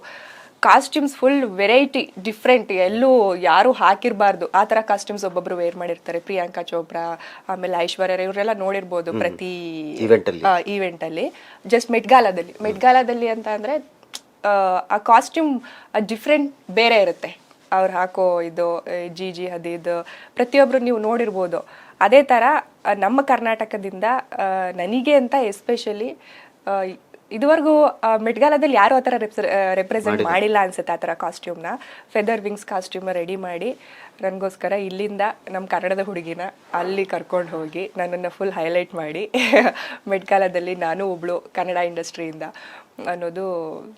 ಕಾಸ್ಟ್ಯೂಮ್ಸ್ ಫುಲ್ ವೆರೈಟಿ ಡಿಫ್ರೆಂಟ್ ಎಲ್ಲೂ ಯಾರು ಹಾಕಿರಬಾರ್ದು. ಆ ಥರ ಕಾಸ್ಟ್ಯೂಮ್ಸ್ ಒಬ್ಬೊಬ್ರು ವೇರ್ ಮಾಡಿರ್ತಾರೆ. ಪ್ರಿಯಾಂಕಾ ಚೋಪ್ರಾ ಆಮೇಲೆ ಐಶ್ವರ್ಯ ಇವರೆಲ್ಲ ನೋಡಿರ್ಬೋದು ಪ್ರತಿ. ಈವೆಂಟಲ್ಲಿ ಜಸ್ಟ್ ಮೆಡ್ಗಾಲದಲ್ಲಿ. ಮೆಡ್ಗಾಲದಲ್ಲಿ ಅಂತ ಅಂದರೆ ಆ ಕಾಸ್ಟ್ಯೂಮ್ ಡಿಫ್ರೆಂಟ್ ಬೇರೆ ಇರುತ್ತೆ. ಅವ್ರು ಹಾಕೋ ಇದು ಜಿ ಜಿ ಹದೀದ್ ಪ್ರತಿಯೊಬ್ಬರು ನೀವು ನೋಡಿರ್ಬೋದು. ಅದೇ ಥರ ನಮ್ಮ ಕರ್ನಾಟಕದಿಂದ ನನಗೆ ಅಂತ ಎಸ್ಪೆಷಲಿ ಇದುವರೆಗೂ ಮೆಟ್ಗಾಲದಲ್ಲಿ ಯಾರು ಆ ಥರ ರೆಪ್ರೆಸೆಂಟ್ ಮಾಡಿಲ್ಲ. ಅನ್ಸುತ್ತೆ ಆ ಥರ ಕಾಸ್ಟ್ಯೂಮ್ನ ಫೆದರ್ ವಿಂಗ್ಸ್ ಕಾಸ್ಟ್ಯೂಮ್ ರೆಡಿ ಮಾಡಿ ನನಗೋಸ್ಕರ ಇಲ್ಲಿಂದ ನಮ್ಮ ಕನ್ನಡದ ಹುಡುಗಿನ ಅಲ್ಲಿ ಕರ್ಕೊಂಡು ಹೋಗಿ ನನ್ನನ್ನು ಫುಲ್ ಹೈಲೈಟ್ ಮಾಡಿ. ಮೆಟ್ಗಾಲದಲ್ಲಿ ನಾನು ಒಬ್ಳು ಕನ್ನಡ ಇಂಡಸ್ಟ್ರಿಯಿಂದ ಅನ್ನೋದು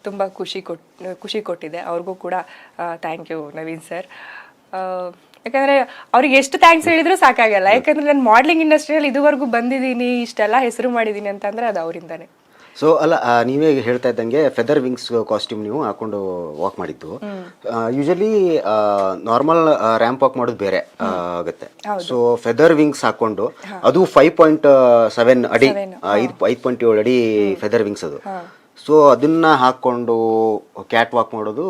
ತುಂಬ ಖುಷಿ ಕೊಟ್ ಖುಷಿ ಕೊಟ್ಟಿದೆ. ಅವ್ರಿಗೂ ಕೂಡ ಥ್ಯಾಂಕ್ ಯು ನವೀನ್ ಸರ್ ಯಾಕಂದರೆ ಅವ್ರಿಗೆ ಎಷ್ಟು ಥ್ಯಾಂಕ್ಸ್ ಹೇಳಿದ್ರು ಸಾಕಾಗಲ್ಲ. ಯಾಕಂದರೆ ನಾನು ಮಾಡ್ಲಿಂಗ್ ಇಂಡಸ್ಟ್ರಿಯಲ್ಲಿ ಇದುವರೆಗೂ ಬಂದಿದ್ದೀನಿ ಇಷ್ಟೆಲ್ಲ ಹೆಸರು ಮಾಡಿದ್ದೀನಿ ಅಂತಂದರೆ ಅದು ಅವರಿಂದಾನೆ. ಸೊ ಅಲ್ಲ ಆ, ನೀವೇ ಹೇಳ್ತಾ ಇದ್ದಂಗೆ ಫೆದರ್ ವಿಂಗ್ಸ್ ಕಾಸ್ಟ್ಯೂಮ್ ನೀವು ಹಾಕೊಂಡು ವಾಕ್ ಮಾಡಿದ್ದು. ಯೂಶಲಿ ನಾರ್ಮಲ್ ರ್ಯಾಂಪ್ ವಾಕ್ ಮಾಡೋದು ಬೇರೆ ಆ, ಆಗುತ್ತೆ. ಸೊ ಫೆದರ್ ವಿಂಗ್ಸ್ ಹಾಕೊಂಡು ಅದು ಫೈವ್ ಪಾಯಿಂಟ್ ಸೆವೆನ್ ಅಡಿ ಐದು ಐದು ಪಾಯಿಂಟ್ ಏಳು ಅಡಿ ಫೆದರ್ ವಿಂಗ್ಸ್ ಅದು. ಸೊ ಅದನ್ನ ಹಾಕೊಂಡು ಕ್ಯಾಟ್ ವಾಕ್ ಮಾಡೋದು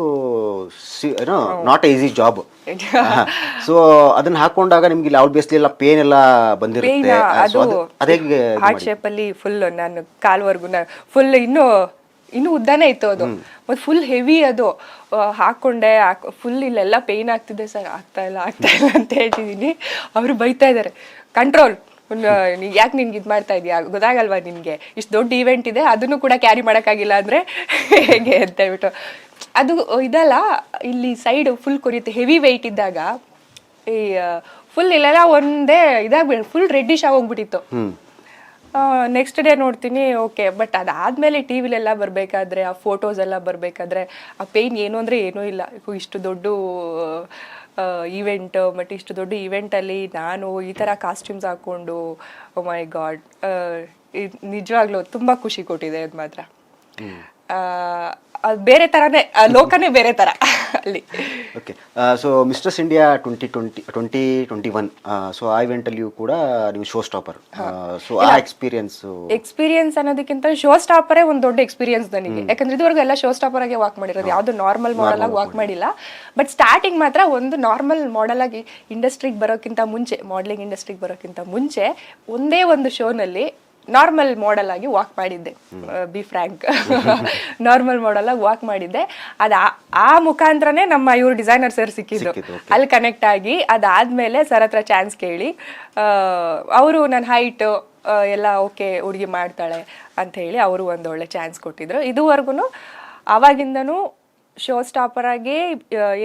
ಏನೋ ನಾಟ್ ಈಸಿ ಜಾಬ್ ಸೊ ಅದನ್ನ ಹಾಕೊಂಡಾಗ ನಿಮ್ಗೆ ಇಲ್ಲಿ ಆಬ್ವಿಯಸ್ಲಿ ಎಲ್ಲ ಪೇನ್ ಎಲ್ಲ ಬಂದಿರುತ್ತೆ. ಅದು ಹಾರ್ಟ್ ಶೇಪ್ ಅಲ್ಲಿ ಫುಲ್ ನಾನು ಕಾಲ್ವರೆಗೂ ಫುಲ್ ಇನ್ನು ಇನ್ನು ಉದ್ದಾನೇ ಇತ್ತು ಅದು. ಮತ್ತೆ ಫುಲ್ ಹೆವಿ ಅದು. ಆ, ಹಾಕೊಂಡೆ ಫುಲ್ ಇಲ್ಲೆಲ್ಲ ಪೇನ್ ಆಗ್ತಿದೆ ಸರ್. ಆಗ್ತಾ ಇಲ್ಲ ಆಗ್ತಾ ಇಲ್ಲ ಅಂತ ಹೇಳ್ತಿದೀನಿ ಅವರು ಬೈತಾ ಇದಾರೆ ಕಂಟ್ರೋಲ್ ಯಾಕೆ ನಿನ್ಗೆ ಇದು ಮಾಡ್ತಾ ಇದೀಯಾ? ಗೊತ್ತಾಗಲ್ವಾ ನಿನ್ಗೆ? ಇಷ್ಟು ದೊಡ್ಡ ಈವೆಂಟ್ ಇದೆ ಅದನ್ನು ಕೂಡ ಕ್ಯಾರಿ ಮಾಡೋಕ್ಕಾಗಿಲ್ಲ ಅಂದ್ರೆ ಹೇಗೆ ಅಂತ ಹೇಳ್ಬಿಟ್ಟು. ಅದು ಇದಲ್ಲ ಇಲ್ಲಿ ಸೈಡ್ ಫುಲ್ ಕೊರಿಯುತ್ತೆ. ಹೆವಿ ವೆಯ್ಟ್ ಇದ್ದಾಗ ಈ ಫುಲ್ ಇಲ್ಲೆಲ್ಲ ಒಂದೇ ಇದಾಗ್ಬಿ ಫುಲ್ ರೆಡ್ಡಿಶ್ ಆಗೋಗ್ಬಿಟ್ಟಿತ್ತು. ನೆಕ್ಸ್ಟ್ ಡೇ ನೋಡ್ತೀನಿ ಓಕೆ ಬಟ್ ಅದಾದ್ಮೇಲೆ ಟಿ ವಿಲೆಲ್ಲ ಬರಬೇಕಾದ್ರೆ ಆ ಫೋಟೋಸ್ ಎಲ್ಲ ಬರಬೇಕಾದ್ರೆ ಆ ಪೇಯ್ನ್ ಏನು ಅಂದರೆ ಏನೂ ಇಲ್ಲ. ಇಷ್ಟು ದೊಡ್ಡ ಈವೆಂಟ್ ಮತ್ತು ಇಷ್ಟು ದೊಡ್ಡ ಈವೆಂಟಲ್ಲಿ ನಾನು ಈ ಥರ ಕಾಸ್ಟ್ಯೂಮ್ಸ್ ಹಾಕ್ಕೊಂಡು ಮೈ ಗಾಡ್ ನಿಜವಾಗ್ಲೂ ತುಂಬ ಖುಷಿ ಕೊಟ್ಟಿದೆ ಅದು ಮಾತ್ರ. ಅದು ಬೇರೆ ತರನೇ ಆ ಲೋಕನೇ ಬೇರೆ ತರ ಅಲ್ಲಿ. Okay so misters India twenty twenty twenty twenty one so ಆ ಇವೆಂಟಲ್ಲಿಯೂ ಕೂಡ ನೀವು ಶೋ ಸ್ಟಾಪರ್ ಸೊ ಆ ಎಕ್ಸ್ಪೀರಿಯನ್ಸ್ ಎಕ್ಸ್ಪೀರಿಯನ್ಸ್ ಅನ್ನೋದಕ್ಕಿಂತ ಶೋ ಸ್ಟಾಪರೇ ಒಂದು ದೊಡ್ಡ ಎಕ್ಸ್ಪೀರಿಯನ್ಸ್ ನನಗೆ ಯಾಕಂದ್ರೆ ಇದುವರೆಗೂ ಎಲ್ಲ ಶೋ ಸ್ಟಾಪರ್ ಆಗಿ ವಾಕ್ ಮಾಡಿರೋದು. ಯಾವುದು ನಾರ್ಮಲ್ ಮಾಡೆಲ್ ಆಗಿ ವಾಕ್ ಮಾಡಿಲ್ಲ. ಬಟ್ ಸ್ಟಾರ್ಟಿಂಗ್ ಮಾತ್ರ ಒಂದು ನಾರ್ಮಲ್ ಮಾಡೆಲ್ ಆಗಿ ಇಂಡಸ್ಟ್ರಿಗೆ ಬರೋಕ್ಕಿಂತ ಮುಂಚೆ ಮಾಡಲಿಂಗ್ ಇಂಡಸ್ಟ್ರಿಗೆ ಬರೋಕ್ಕಿಂತ ಮುಂಚೆ ಒಂದೇ ಒಂದು ಶೋನಲ್ಲಿ ನಾರ್ಮಲ್ ಮಾಡೆಲ್ ಆಗಿ ವಾಕ್ ಮಾಡಿದ್ದೆ. ಬಿ ಫ್ರ್ಯಾಂಕ್ ನಾರ್ಮಲ್ ಮಾಡೆಲ್ ಆಗಿ ವಾಕ್ ಮಾಡಿದ್ದೆ. ಅದ ಆ ಮುಖಾಂತರನೇ ನಮ್ಮ ಇವ್ರು ಡಿಸೈನರ್ ಸರ್ ಸಿಕ್ಕಿದ್ದು. ಸಿಕ್ಕಿದ್ದು, ಅಲ್ಲಿ ಕನೆಕ್ಟ್ ಆಗಿ ಅದಾದ್ಮೇಲೆ ಸರ್ ಹತ್ರ ಚಾನ್ಸ್ ಕೇಳಿ ಅವರು ನನ್ನ ಹೈಟ್ ಎಲ್ಲ ಓಕೆ ಹುಡುಗಿ ಮಾಡ್ತಾಳೆ ಅಂತ ಹೇಳಿ ಅವರು ಒಂದು ಒಳ್ಳೆ ಚಾನ್ಸ್ ಕೊಟ್ಟಿದ್ರು. ಇದುವರೆಗೂ ಅವಾಗಿಂದನು ಶೋ ಸ್ಟಾಪರ್ ಆಗಿ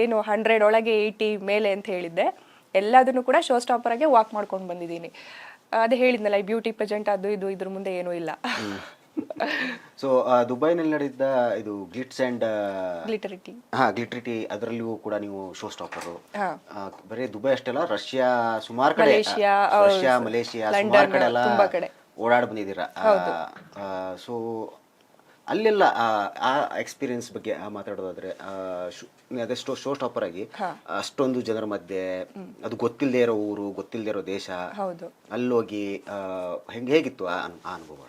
ಏನು ಹಂಡ್ರೆಡ್ ಒಳಗೆ ಏಯ್ಟಿ ಮೇಲೆ ಅಂತ ಹೇಳಿದ್ದೆ. ಎಲ್ಲದನ್ನು ಕೂಡ ಶೋ ಸ್ಟಾಪರ್ ಆಗಿ ವಾಕ್ ಮಾಡ್ಕೊಂಡು ಬಂದಿದ್ದೀನಿ. ಅದೇ ಹೇಳಿದ್ನಲ್ಲ ಈ ಬ್ಯೂಟಿ ಪ್ರೆಸೆಂಟ್ ಅದು ಇದು ಇದ್ರ ಮುಂದೆ ಏನೂ ಇಲ್ಲ. ಸೊ ದುಬೈನಲ್ಲಿ ನಡೆದಿದ್ದ ಇದು ಗ್ಲಿಟ್ಸ್ ಅಂಡ್ ಗ್ಲಿಟರಿಟಿ ಹಾ ಗ್ಲಿಟರಿಟಿ ಅದರಲ್ಲಿಯೂ ಕೂಡ ನೀವು ಶೋ ಸ್ಟಾಪರ್. ಬರೀ ದುಬೈ ಅಷ್ಟೆಲ್ಲ ರಷ್ಯಾ ಸುಮಾರು ಕಡೆ ಮಲೇಷಿಯಾ, ರಷ್ಯಾ ಮಲೇಷಿಯಾ ಸುಮಾರು ಕಡೆ ಎಲ್ಲ ತುಂಬಾ ಕಡೆ. ಓಡಾಡಿ ಬಂದಿದ್ದೀರಾ ಸೊ ಅಲ್ಲೆಲ್ಲ ಆ, ಎಕ್ಸ್ಪೀರಿಯನ್ಸ್ ಬಗ್ಗೆ ಮಾತಾಡೋದಾದ್ರೆ ಅದೇ ಶೋ ಶೋ ಸ್ಟಾಪರ್ ಆಗಿ ಅಷ್ಟೊಂದು ಜನರ ಮಧ್ಯೆ ಅದು ಗೊತ್ತಿಲ್ಲದೆ ಇರೋ ಊರು ಗೊತ್ತಿಲ್ಲದೆ ಇರೋ ದೇಶ ಹೌದು. ಅಲ್ಲೋಗಿ ಹೆಂಗೆ ಹೆಂಗ್ ಹೇಗಿತ್ತು ಆ ಅನ್- ಆ ಅನುಭವ?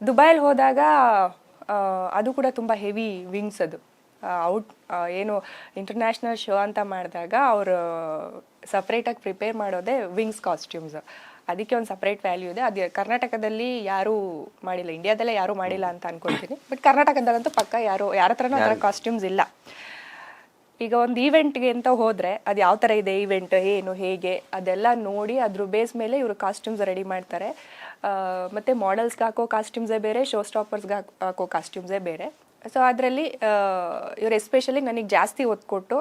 ದುಬೈಲಿ ಹೋದಾಗ ಆ, ಅದು ಕೂಡ ತುಂಬ ಹೆವಿ ವಿಂಗ್ಸ್ ಅದು. ಔಟ್ ಏನು ಇಂಟರ್ನ್ಯಾಷನಲ್ ಶೋ ಅಂತ ಮಾಡಿದಾಗ ಅವರು ಸಪ್ರೇಟಾಗಿ ಪ್ರಿಪೇರ್ ಮಾಡೋದೇ ವಿಂಗ್ಸ್ ಕಾಸ್ಟ್ಯೂಮ್ಸ್ ಅದಕ್ಕೆ ಒಂದು ಸಪ್ರೇಟ್ ವ್ಯಾಲ್ಯೂ ಇದೆ. ಅದು ಕರ್ನಾಟಕದಲ್ಲಿ ಯಾರೂ ಮಾಡಿಲ್ಲ. ಇಂಡಿಯಾದಲ್ಲೇ ಯಾರೂ ಮಾಡಿಲ್ಲ ಅಂತ ಅನ್ಕೊಳ್ತೀನಿ. ಬಟ್ ಕರ್ನಾಟಕದಲ್ಲಂತೂ ಪಕ್ಕ ಯಾರು ಯಾರ ಹತ್ರನೂ ಆ ಥರ ಕಾಸ್ಟ್ಯೂಮ್ಸ್ ಇಲ್ಲ. ಈಗ ಒಂದು ಈವೆಂಟ್ಗೆ ಅಂತ ಹೋದರೆ ಅದು ಯಾವ ಥರ ಇದೆ ಈವೆಂಟ್ ಏನು ಹೇಗೆ ಅದೆಲ್ಲ ನೋಡಿ ಅದ್ರ ಬೇಸ್ ಮೇಲೆ ಇವರು ಕಾಸ್ಟ್ಯೂಮ್ಸ್ ರೆಡಿ ಮಾಡ್ತಾರೆ. ಮತ್ತು ಮಾಡೆಲ್ಸ್ಗೆ ಹಾಕೋ ಕಾಸ್ಟ್ಯೂಮ್ಸೇ ಬೇರೆ ಶೋ ಸ್ಟಾಪರ್ಸ್ಗೆ ಹಾಕೋ ಕಾಸ್ಟ್ಯೂಮ್ಸೇ ಬೇರೆ. ಸೊ ಅದರಲ್ಲಿ ಇವ್ರು ಎಸ್ಪೆಷಲಿ ನನಗೆ ಜಾಸ್ತಿ ಒತ್ತು ಕೊಟ್ಟು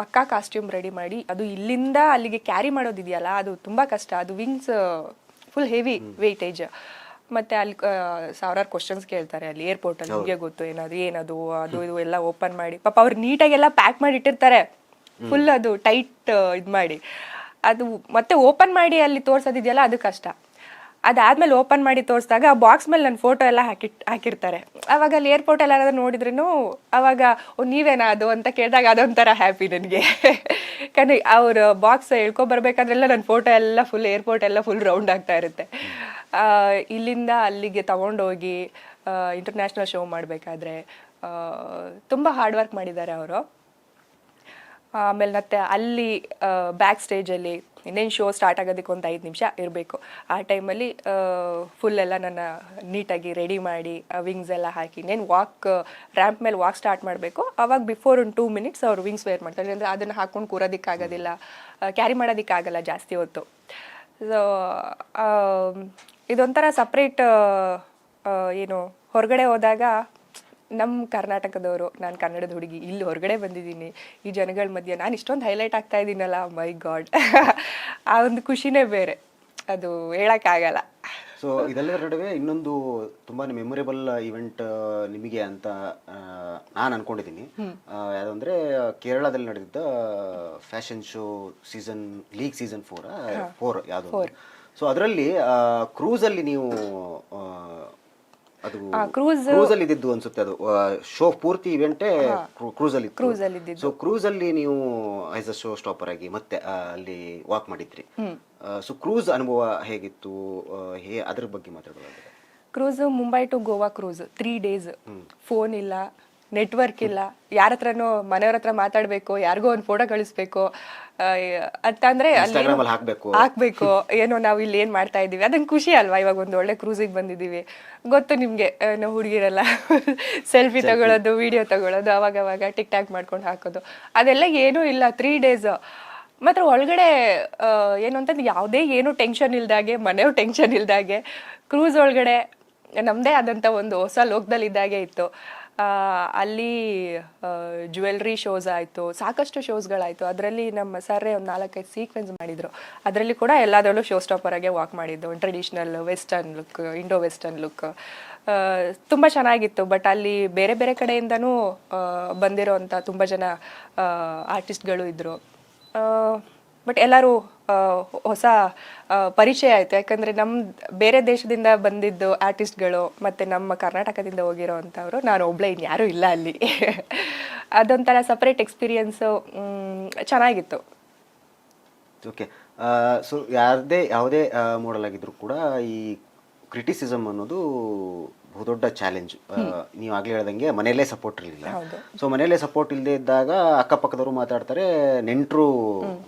ಪಕ್ಕಾ ಕಾಸ್ಟ್ಯೂಮ್ ರೆಡಿ ಮಾಡಿ ಅದು ಇಲ್ಲಿಂದ ಅಲ್ಲಿಗೆ ಕ್ಯಾರಿ ಮಾಡೋದಿದೆಯಲ್ಲ ಅದು ತುಂಬ ಕಷ್ಟ. ಅದು ವಿಂಗ್ಸ್ ಫುಲ್ ಹೆವಿ ವೆಯ್ಟೇಜ್ ಮತ್ತೆ ಅಲ್ಲಿ ಸಾವಿರಾರು ಕ್ವಶನ್ಸ್ ಕೇಳ್ತಾರೆ ಅಲ್ಲಿ ಏರ್ಪೋರ್ಟ್ ಅಲ್ಲಿ ನಿಮಗೆ ಗೊತ್ತು ಏನಾದ್ರು ಏನದು ಅದು ಇದು ಎಲ್ಲ ಓಪನ್ ಮಾಡಿ. ಪಾಪ ಅವ್ರು ನೀಟಾಗೆಲ್ಲ ಪ್ಯಾಕ್ ಮಾಡಿ ಇಟ್ಟಿರ್ತಾರೆ. ಫುಲ್ ಅದು ಟೈಟ್ ಇದು ಮಾಡಿ. ಅದು ಮತ್ತೆ ಓಪನ್ ಮಾಡಿ ಅಲ್ಲಿ ತೋರ್ಸೋದಿದೆಯಲ್ಲ ಅದು ಕಷ್ಟ. ಅದಾದ್ಮೇಲೆ ಓಪನ್ ಮಾಡಿ ತೋರಿಸಿದಾಗ ಆ ಬಾಕ್ಸ್ ಮೇಲೆ ನನ್ನ ಫೋಟೋ ಎಲ್ಲ ಹಾಕಿಟ್ ಹಾಕಿರ್ತಾರೆ. ಅವಾಗ ಅಲ್ಲಿ ಏರ್ಪೋರ್ಟ್ ಎಲ್ಲ ನೋಡಿದ್ರೂ ಅವಾಗ ನೀವೇನಾ ಅದು? ಅಂತ ಕೇಳಿದಾಗ ಅದೊಂಥರ ಹ್ಯಾಪಿ ನನಗೆ. ಯಾಕಂದರೆ ಅವ್ರ ಬಾಕ್ಸ್ ಹೇಳ್ಕೊ ಬರ್ಬೇಕಾದ್ರೆಲ್ಲ ನನ್ನ ಫೋಟೋ ಎಲ್ಲ ಫುಲ್ ಏರ್ಪೋರ್ಟ್ ಎಲ್ಲ ಫುಲ್ ರೌಂಡ್ ಆಗ್ತಾ ಇರುತ್ತೆ. ಇಲ್ಲಿಂದ ಅಲ್ಲಿಗೆ ತಗೊಂಡೋಗಿ ಇಂಟರ್ನ್ಯಾಷನಲ್ ಶೋ ಮಾಡಬೇಕಾದ್ರೆ ತುಂಬ ಹಾರ್ಡ್ ವರ್ಕ್ ಮಾಡಿದ್ದಾರೆ ಅವರು. ಆಮೇಲೆ ಮತ್ತೆ ಅಲ್ಲಿ ಬ್ಯಾಕ್ ಸ್ಟೇಜಲ್ಲಿ ಇನ್ನೇನು ಶೋ ಸ್ಟಾರ್ಟ್ ಆಗೋದಕ್ಕೆ ಒಂದು ಐದು ನಿಮಿಷ ಇರಬೇಕು. ಆ ಟೈಮಲ್ಲಿ ಫುಲ್ ಎಲ್ಲ ನನ್ನ ನೀಟಾಗಿ ರೆಡಿ ಮಾಡಿ ವಿಂಗ್ಸ್ ಎಲ್ಲ ಹಾಕಿ, ಇನ್ನೇನು ವಾಕ್ ರ್ಯಾಂಪ್ ಮೇಲೆ ವಾಕ್ ಸ್ಟಾರ್ಟ್ ಮಾಡಬೇಕು. ಅವಾಗ ಬಿಫೋರ್ ಒಂದು ಟೂ ಮಿನಿಟ್ಸ್ ಅವ್ರು ವಿಂಗ್ಸ್ ವೇರ್ ಮಾಡ್ತಾರೆ. ಅಂದರೆ ಅದನ್ನು ಹಾಕ್ಕೊಂಡು ಕೂರೋದಕ್ಕಾಗೋದಿಲ್ಲ ಕ್ಯಾರಿ ಮಾಡೋದಕ್ಕಾಗಲ್ಲ ಜಾಸ್ತಿ ಹೊತ್ತು. ಸೊ ಇದೊಂಥರ ಸಪ್ರೇಟ್ ಏನು, ಹೊರಗಡೆ ಹೋದಾಗ ನಮ್ಮ ಕರ್ನಾಟಕದವರು ನಾನು ಕನ್ನಡದ ಹುಡುಗಿ ಇಲ್ಲಿ ಹೊರಗಡೆ ಬಂದಿದ್ದೀನಿ. ಈ ಜನಗಳ ಮಧ್ಯೆ ನಾನು ಇಷ್ಟೊಂದು ಹೈಲೈಟ್ ಆಗ್ತಾ ಇದ್ದೀನಲ್ಲ ಮೈ ಗಾಡ್ ಆ ಒಂದು ಖುಷಿನೇ ಬೇರೆ. ಅದು ಹೇಳೋಕ್ಕಾಗಲ್ಲ ಸೊ ಇದೆಲ್ಲದರ ನಡುವೆ ಇನ್ನೊಂದು ತುಂಬಾ ಮೆಮೊರೇಬಲ್ ಇವೆಂಟ್ ನಿಮಗೆ ಅಂತ ನಾನು ಅನ್ಕೊಂಡಿದ್ದೀನಿ. ಯಾವುದಂದ್ರೆ ಕೇರಳದಲ್ಲಿ ನಡೆದಿದ್ದ fashion show season league season four four ಯಾವುದು? ಸೊ ಅದರಲ್ಲಿ ಕ್ರೂಸಲ್ಲಿ ನೀವು ಅದು ಕ್ರೂಸ್ ಕ್ರೂಸ್ ಅಲ್ಲಿ ಇದ್ದಿದ್ದು ಅನ್ಸುತ್ತೆ ಅದು. ಶೋ ಪೂರ್ತಿ ಇವೆಂಟೇ ಕ್ರೂಸ್ ಅಲ್ಲಿ ಕ್ರೂಸ್ ಅಲ್ಲಿ ಇದ್ದಿದ್ದು. ಸೊ ಕ್ರೂಸ್ ಅಲ್ಲಿ ನೀವು ಆಸ್ ಅ ಶೋ ಸ್ಟಾಪರ್ ಆಗಿ ಮತ್ತೆ ಅಲ್ಲಿ ವಾಕ್ ಮಾಡಿದ್ರಿ. ಸೊ ಕ್ರೂಸ್ ಅನುಭವ ಹೇಗಿತ್ತು? ಹೇ ಅದ್ರ ಬಗ್ಗೆ ಮಾತಾಡೋದಾದ್ರೆ cruise Mumbai to Goa cruise three days phone ಇಲ್ಲ ನೆಟ್ವರ್ಕ್ ಇಲ್ಲ. ಯಾರತ್ರನೋ ಮನೆಯವ್ರ ಹತ್ರ ಮಾತಾಡ್ಬೇಕು ಯಾರಿಗೋ ಒಂದು ಫೋಟೋ ಕಳಿಸ್ಬೇಕು. ಅಂತಂದ್ರೆ ಅಲ್ಲಿ ಹಾಕ್ಬೇಕು. ಏನೋ ನಾವು ಇಲ್ಲಿ ಏನ್ ಮಾಡ್ತಾ ಇದೀವಿ. ಅದನ್ ಖುಷಿ ಅಲ್ವಾ? ಇವಾಗ ಒಂದು ಒಳ್ಳೆ ಕ್ರೂಸಿಗೆ ಬಂದಿದೀವಿ. ಗೊತ್ತು ನಿಮ್ಗೆ ನಾವು ಹುಡುಗಿರಲ್ಲ. ಸೆಲ್ಫಿ ತಗೊಳ್ಳೋದು ವಿಡಿಯೋ ತಗೊಳ್ಳೋದು ಅವಾಗ ಅವಾಗ ಟಿಕ್ ಟಾಕ್ ಮಾಡ್ಕೊಂಡು ಹಾಕೋದು. ಅದೆಲ್ಲ ಏನೂ ಇಲ್ಲ ತ್ರೀ ಡೇಸ್ ಮಾತ್ರ ಒಳಗಡೆ ಏನು ಅಂತಂದ್ರೆ ಯಾವುದೇ ಏನು ಟೆನ್ಷನ್ ಇಲ್ದಾಗೆ ಮನೆಯವ್ರು ಟೆನ್ಷನ್ ಇಲ್ದಾಗೆ ಕ್ರೂಸ್ ಒಳಗಡೆ ನಮ್ಮದೇ ಆದಂಥ ಒಂದು ಹೊಸ ಲೋಕದಲ್ಲಿದ್ದಾಗೆ ಇತ್ತು. ಆ, ಅಲ್ಲಿ ಜ್ಯುವೆಲ್ರಿ ಶೋಸ್ ಆಯಿತು, ಸಾಕಷ್ಟು ಶೋಸ್ಗಳಾಯಿತು ಅದರಲ್ಲಿ ನಮ್ಮ ಸರ್ರೆ ಒಂದು ನಾಲ್ಕೈದು ಸೀಕ್ವೆನ್ಸ್ ಮಾಡಿದರು. ಅದರಲ್ಲಿ ಕೂಡ ಎಲ್ಲದರಲ್ಲೂ ಶೋ ಸ್ಟಾಪರ್ ಆಗಿ ವಾಕ್ ಮಾಡಿದ್ದು. Traditional western look Indo western look ತುಂಬ ಚೆನ್ನಾಗಿತ್ತು. ಬಟ್ ಅಲ್ಲಿ ಬೇರೆ ಬೇರೆ ಕಡೆಯಿಂದನೂ ಬಂದಿರೋವಂಥ ತುಂಬ ಜನ ಆರ್ಟಿಸ್ಟ್ಗಳು ಇದ್ದರು ಬಟ್ ಎಲ್ಲರೂ ಹೊಸ ಪರಿಚಯ ಆಯಿತು. ಯಾಕಂದರೆ ನಮ್ಮ ಬೇರೆ ದೇಶದಿಂದ ಬಂದಿದ್ದು ಆರ್ಟಿಸ್ಟ್ಗಳು ಮತ್ತು ನಮ್ಮ ಕರ್ನಾಟಕದಿಂದ ಹೋಗಿರೋ ಅಂಥವ್ರು ನಾನು ಒಬ್ಳೆ ಇನ್ಯಾರೂ ಇಲ್ಲ ಅಲ್ಲಿ. ಅದೊಂಥರ ಸಪ್ರೇಟ್ ಎಕ್ಸ್ಪೀರಿಯನ್ಸು ಚೆನ್ನಾಗಿತ್ತು. ಓಕೆ ಸೊ ಯಾರದೇ, ಯಾವುದೇ ಮೋಡಲ್ ಆಗಿದ್ರು ಕೂಡ ಈ ಕ್ರಿಟಿಸಿಸಮ್ ಅನ್ನೋದು ಬಹುದೊಡ್ಡ ಚಾಲೆಂಜ್ ನೀವು ಆಗ್ಲೇ ಹೇಳ್ದಂಗೆ ಮನೆಯಲ್ಲೇ ಸಪೋರ್ಟ್ ಇರಲಿಲ್ಲ. ಸೊ ಮನೆಯಲ್ಲೇ ಸಪೋರ್ಟ್ ಇಲ್ಲದೆ ಇದ್ದಾಗ ಅಕ್ಕಪಕ್ಕದವರು ಮಾತಾಡ್ತಾರೆ ನೆಂಟರು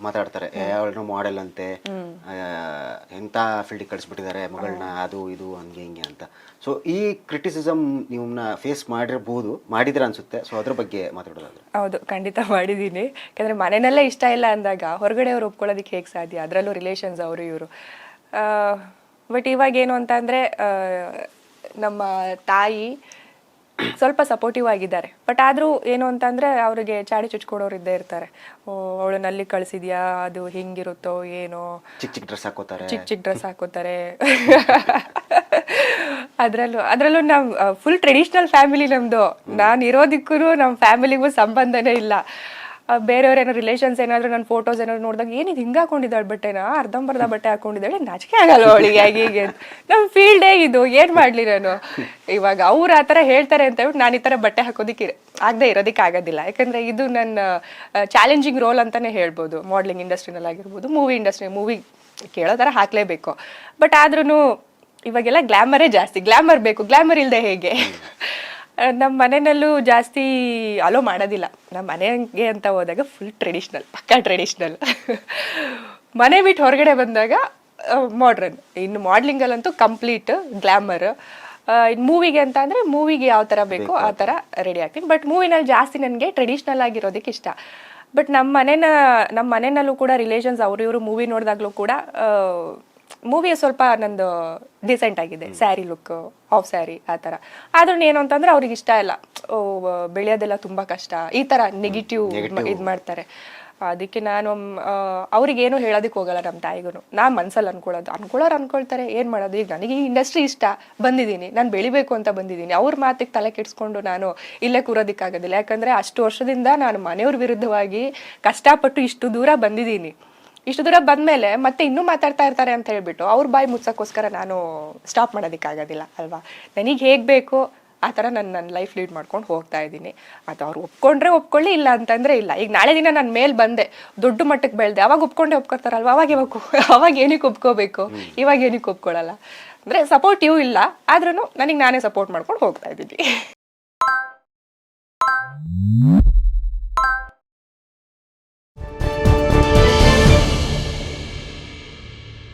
ಮಾತಾಡ್ತಾರೆ. ಅವಳನ್ನ ಮಾಡೆಲ್ ಅಂತೆ. ಎಂಥ ಫೀಲ್ಡಿಗೆ ಕಳಿಸ್ಬಿಟ್ಟಿದ್ದಾರೆ ಮಗಳನ್ನ ಅದು ಇದು ಹಂಗೆ ಹಿಂಗೆ ಅಂತ. ಸೊ ಈ ಕ್ರಿಟಿಸಿಸಮ್ ನಿಮ್ಮನ್ನ ಫೇಸ್ ಮಾಡಿರ್ಬೋದು ಮಾಡಿದ್ರ ಅನ್ಸುತ್ತೆ. ಸೊ ಅದ್ರ ಬಗ್ಗೆ ಮಾತಾಡೋದಾದ್ರೆ. ಹೌದು ಖಂಡಿತ ಮಾಡಿದ್ದೀನಿ. ಯಾಕಂದ್ರೆ ಮನೆಯಲ್ಲೇ ಇಷ್ಟ ಇಲ್ಲ ಅಂದಾಗ ಹೊರಗಡೆ ಅವ್ರು ಒಪ್ಕೊಳ್ಳೋದಕ್ಕೆ ಹೇಗೆ ಸಾಧ್ಯ? ಅದರಲ್ಲೂ ರಿಲೇಷನ್ಸ್ ಅವರು ಇವರು. ಬಟ್ ಇವಾಗ ಏನು ಅಂತ ಅಂದರೆ ನಮ್ಮ ತಾಯಿ ಸ್ವಲ್ಪ ಸಪೋರ್ಟಿವ್ ಆಗಿದ್ದಾರೆ. ಬಟ್ ಆದರೂ ಏನು ಅಂತಂದರೆ ಅವರಿಗೆ ಚಾಡಿ ಚುಚ್ಕೊಡೋರು ಇದ್ದೇ ಇರ್ತಾರೆ. ಅವಳು ನಲ್ಲಿ ಕಳಿಸಿದ್ಯಾ? ಅದು ಹಿಂಗಿರುತ್ತೋ ಏನೋ? ಚಿಕ್ಕ ಚಿಕ್ಕ ಡ್ರೆಸ್ ಹಾಕೋತಾರೆ. ಚಿಕ್ಕ ಚಿಕ್ಕ ಡ್ರೆಸ್ ಹಾಕೋತಾರೆ. ಅದರಲ್ಲೂ ಅದರಲ್ಲೂ ನಾವು ಫುಲ್ ಟ್ರೆಡಿಷ್ನಲ್ ಫ್ಯಾಮಿಲಿ ನಮ್ಮದು ನಾನು ಇರೋದಕ್ಕೂ ನಮ್ಮ ಫ್ಯಾಮಿಲಿಗೂ ಸಂಬಂಧನೇ ಇಲ್ಲ. ಬೇರೆಯವ್ರ ಏನೋ ರಿಲೇಷನ್ಸ್ ಏನಾದ್ರು ನನ್ನ ಫೋಟೋಸ್ ಏನಾದ್ರು ನೋಡಿದಾಗ, ಏನಿದು ಹಿಂಗೆ ಹಾಕೊಂಡಿದ್ದಾಳೆ ಬಟ್ಟೆನ ಅರ್ಧಂಬರ್ಧ ಬಟ್ಟೆ ಹಾಕೊಂಡಿದ್ದಾಳೆ ನಾಚಿಕೆ ಆಗಲ್ಲ ಅವಳಿಗೆ, ಹಾಗೆ, ಹೀಗೆ ನಮ್ಮ ಫೀಲ್ಡೇ ಇದು ಏನು ಮಾಡಲಿ ನಾನು? ಇವಾಗ ಅವ್ರು ಆ ಥರ ಹೇಳ್ತಾರೆ ಅಂತ ಹೇಳ್ಬಿಟ್ಟು ನಾನು ಈ ಥರ ಬಟ್ಟೆ ಹಾಕೋದಕ್ಕೆ ಆಗದೆ ಇರೋದಕ್ಕೆ ಆಗೋದಿಲ್ಲ. ಯಾಕಂದರೆ ಇದು ನನ್ನ ಚಾಲೆಂಜಿಂಗ್ ರೋಲ್ ಅಂತಲೇ ಹೇಳ್ಬೋದು. ಮಾಡ್ಲಿಂಗ್ ಇಂಡಸ್ಟ್ರಿನಲ್ಲಿ ಆಗಿರ್ಬೋದು ಮೂವಿ ಇಂಡಸ್ಟ್ರಿ ಮೂವಿ ಕೇಳೋ ಥರ ಹಾಕಲೇಬೇಕು. ಬಟ್ ಆದ್ರೂ ಇವಾಗೆಲ್ಲ ಗ್ಲ್ಯಾಮರೇ ಜಾಸ್ತಿ. ಗ್ಲ್ಯಾಮರ್ ಬೇಕು. ಗ್ಲ್ಯಾಮರ್ ಇಲ್ಲದೆ ಹೇಗೆ? ನಮ್ಮ ಮನೆಯಲ್ಲೂ ಜಾಸ್ತಿ ಅಲೋ ಮಾಡೋದಿಲ್ಲ. ನಮ್ಮ ಮನೆಗೆ ಅಂತ ಹೋದಾಗ ಫುಲ್ ಟ್ರೆಡಿಷ್ನಲ್ ಪಕ್ಕಾ ಟ್ರೆಡಿಷ್ನಲ್ ಮನೆ ಬಿಟ್ಟು ಹೊರಗಡೆ ಬಂದಾಗ ಮಾಡ್ರನ್ ಇನ್ನು ಮಾಡ್ಲಿಂಗಲ್ಲಂತೂ ಕಂಪ್ಲೀಟ್ ಗ್ಲ್ಯಾಮರ್ ಇನ್ನು ಮೂವಿಗೆ ಅಂತ ಅಂದರೆ ಮೂವಿಗೆ ಯಾವ ಥರ ಬೇಕೋ ಆ ಥರ ರೆಡಿ ಆಗ್ತೀನಿ. ಬಟ್ ಮೂವಿನಲ್ಲಿ ಜಾಸ್ತಿ ನನಗೆ ಟ್ರೆಡಿಷ್ನಲ್ ಆಗಿರೋದಕ್ಕೆ ಇಷ್ಟ. ಬಟ್ ನಮ್ಮ ಮನೆನ ನಮ್ಮ ಮನೆಯಲ್ಲೂ ಕೂಡ ರಿಲೇಷನ್ಸ್ ಅವರು ಇವರು ಮೂವಿ ನೋಡಿದಾಗಲೂ ಕೂಡ ಮೂವಿ ಸ್ವಲ್ಪ ನಂದು ಡಿಸೆಂಟ್ ಆಗಿದೆ ಸ್ಯಾರಿ ಲುಕ್ ಆಫ್ ಸ್ಯಾರಿ ಆ ಥರ. ಆದ್ರೂ ಏನು ಅಂತಂದ್ರೆ ಅವ್ರಿಗೆ ಇಷ್ಟ ಇಲ್ಲ. ಓ ಬೆಳೆಯೋದೆಲ್ಲ ತುಂಬ ಕಷ್ಟ. ಈ ಥರ ನೆಗೆಟಿವ್ ಇದು ಮಾಡ್ತಾರೆ. ಅದಕ್ಕೆ ನಾನು ಅವ್ರಿಗೆ ಏನು ಹೇಳೋದಕ್ಕೆ ಹೋಗಲ್ಲ ನಮ್ಮ ತಾಯಿಗೂ ನಾನು ಮನ್ಸಲ್ಲಿ ಅನ್ಕೊಳ್ಳೋದು. ಅನ್ಕೊಳ್ಳೋರು ಅನ್ಕೊಳ್ತಾರೆ ಏನು ಮಾಡೋದು? ಈಗ ನನಗೆ ಈ ಇಂಡಸ್ಟ್ರಿ ಇಷ್ಟ. ಬಂದಿದ್ದೀನಿ. ನಾನು ಬೆಳಿಬೇಕು ಅಂತ ಬಂದಿದ್ದೀನಿ. ಅವ್ರ ಮಾತಿಗೆ ತಲೆ ಕೆಡಿಸ್ಕೊಂಡು ನಾನು ಇಲ್ಲೇ ಕೂರೋದಕ್ಕಾಗೋದಿಲ್ಲ. ಯಾಕಂದರೆ ಅಷ್ಟು ವರ್ಷದಿಂದ ನಾನು ಮನೆಯವ್ರ ವಿರುದ್ಧವಾಗಿ ಕಷ್ಟಪಟ್ಟು ಇಷ್ಟು ದೂರ ಬಂದಿದ್ದೀನಿ. ಇಷ್ಟು ದೂರ ಬಂದ್ಮೇಲೆ ಮತ್ತೆ ಇನ್ನೂ ಮಾತಾಡ್ತಾ ಇರ್ತಾರೆ ಅಂತ ಹೇಳ್ಬಿಟ್ಟು ಅವ್ರ ಬಾಯಿ ಮುಚ್ಚಕ್ಕೋಸ್ಕರ ನಾನು ಸ್ಟಾಪ್ ಮಾಡೋದಕ್ಕಾಗೋದಿಲ್ಲ ಅಲ್ವಾ? ನನಗೆ ಹೇಗೆ ಬೇಕೋ ಆ ಥರ ನಾನು ನನ್ನ ಲೈಫ್ ಲೀಡ್ ಮಾಡ್ಕೊಂಡು ಹೋಗ್ತಾ ಇದ್ದೀನಿ. ಅದು ಅವ್ರು ಒಪ್ಕೊಂಡ್ರೆ ಒಪ್ಕೊಳ್ಳಿ ಇಲ್ಲ ಅಂತಂದ್ರೆ ಇಲ್ಲ. ಈಗ ನಾಳೆ ದಿನ ನಾನು ಮೇಲೆ ಬಂದೆ ದೊಡ್ಡ ಮಟ್ಟಕ್ಕೆ ಬೆಳೆದೆ ಅವಾಗ ಒಪ್ಕೊಂಡೆ ಒಪ್ಕೊತಾರಲ್ವ ಅವಾಗ ಯಾವಾಗ ಅವಾಗ ಏನಕ್ಕೆ ಒಪ್ಕೋಬೇಕು? ಇವಾಗ ಏನಕ್ಕೆ ಒಪ್ಕೊಳ್ಳಲ್ಲ ಅಂದರೆ ಸಪೋರ್ಟಿವ್ ಇಲ್ಲ ಆದ್ರೂ ನನಗೆ ನಾನೇ ಸಪೋರ್ಟ್ ಮಾಡ್ಕೊಂಡು ಹೋಗ್ತಾ ಇದ್ದೀನಿ.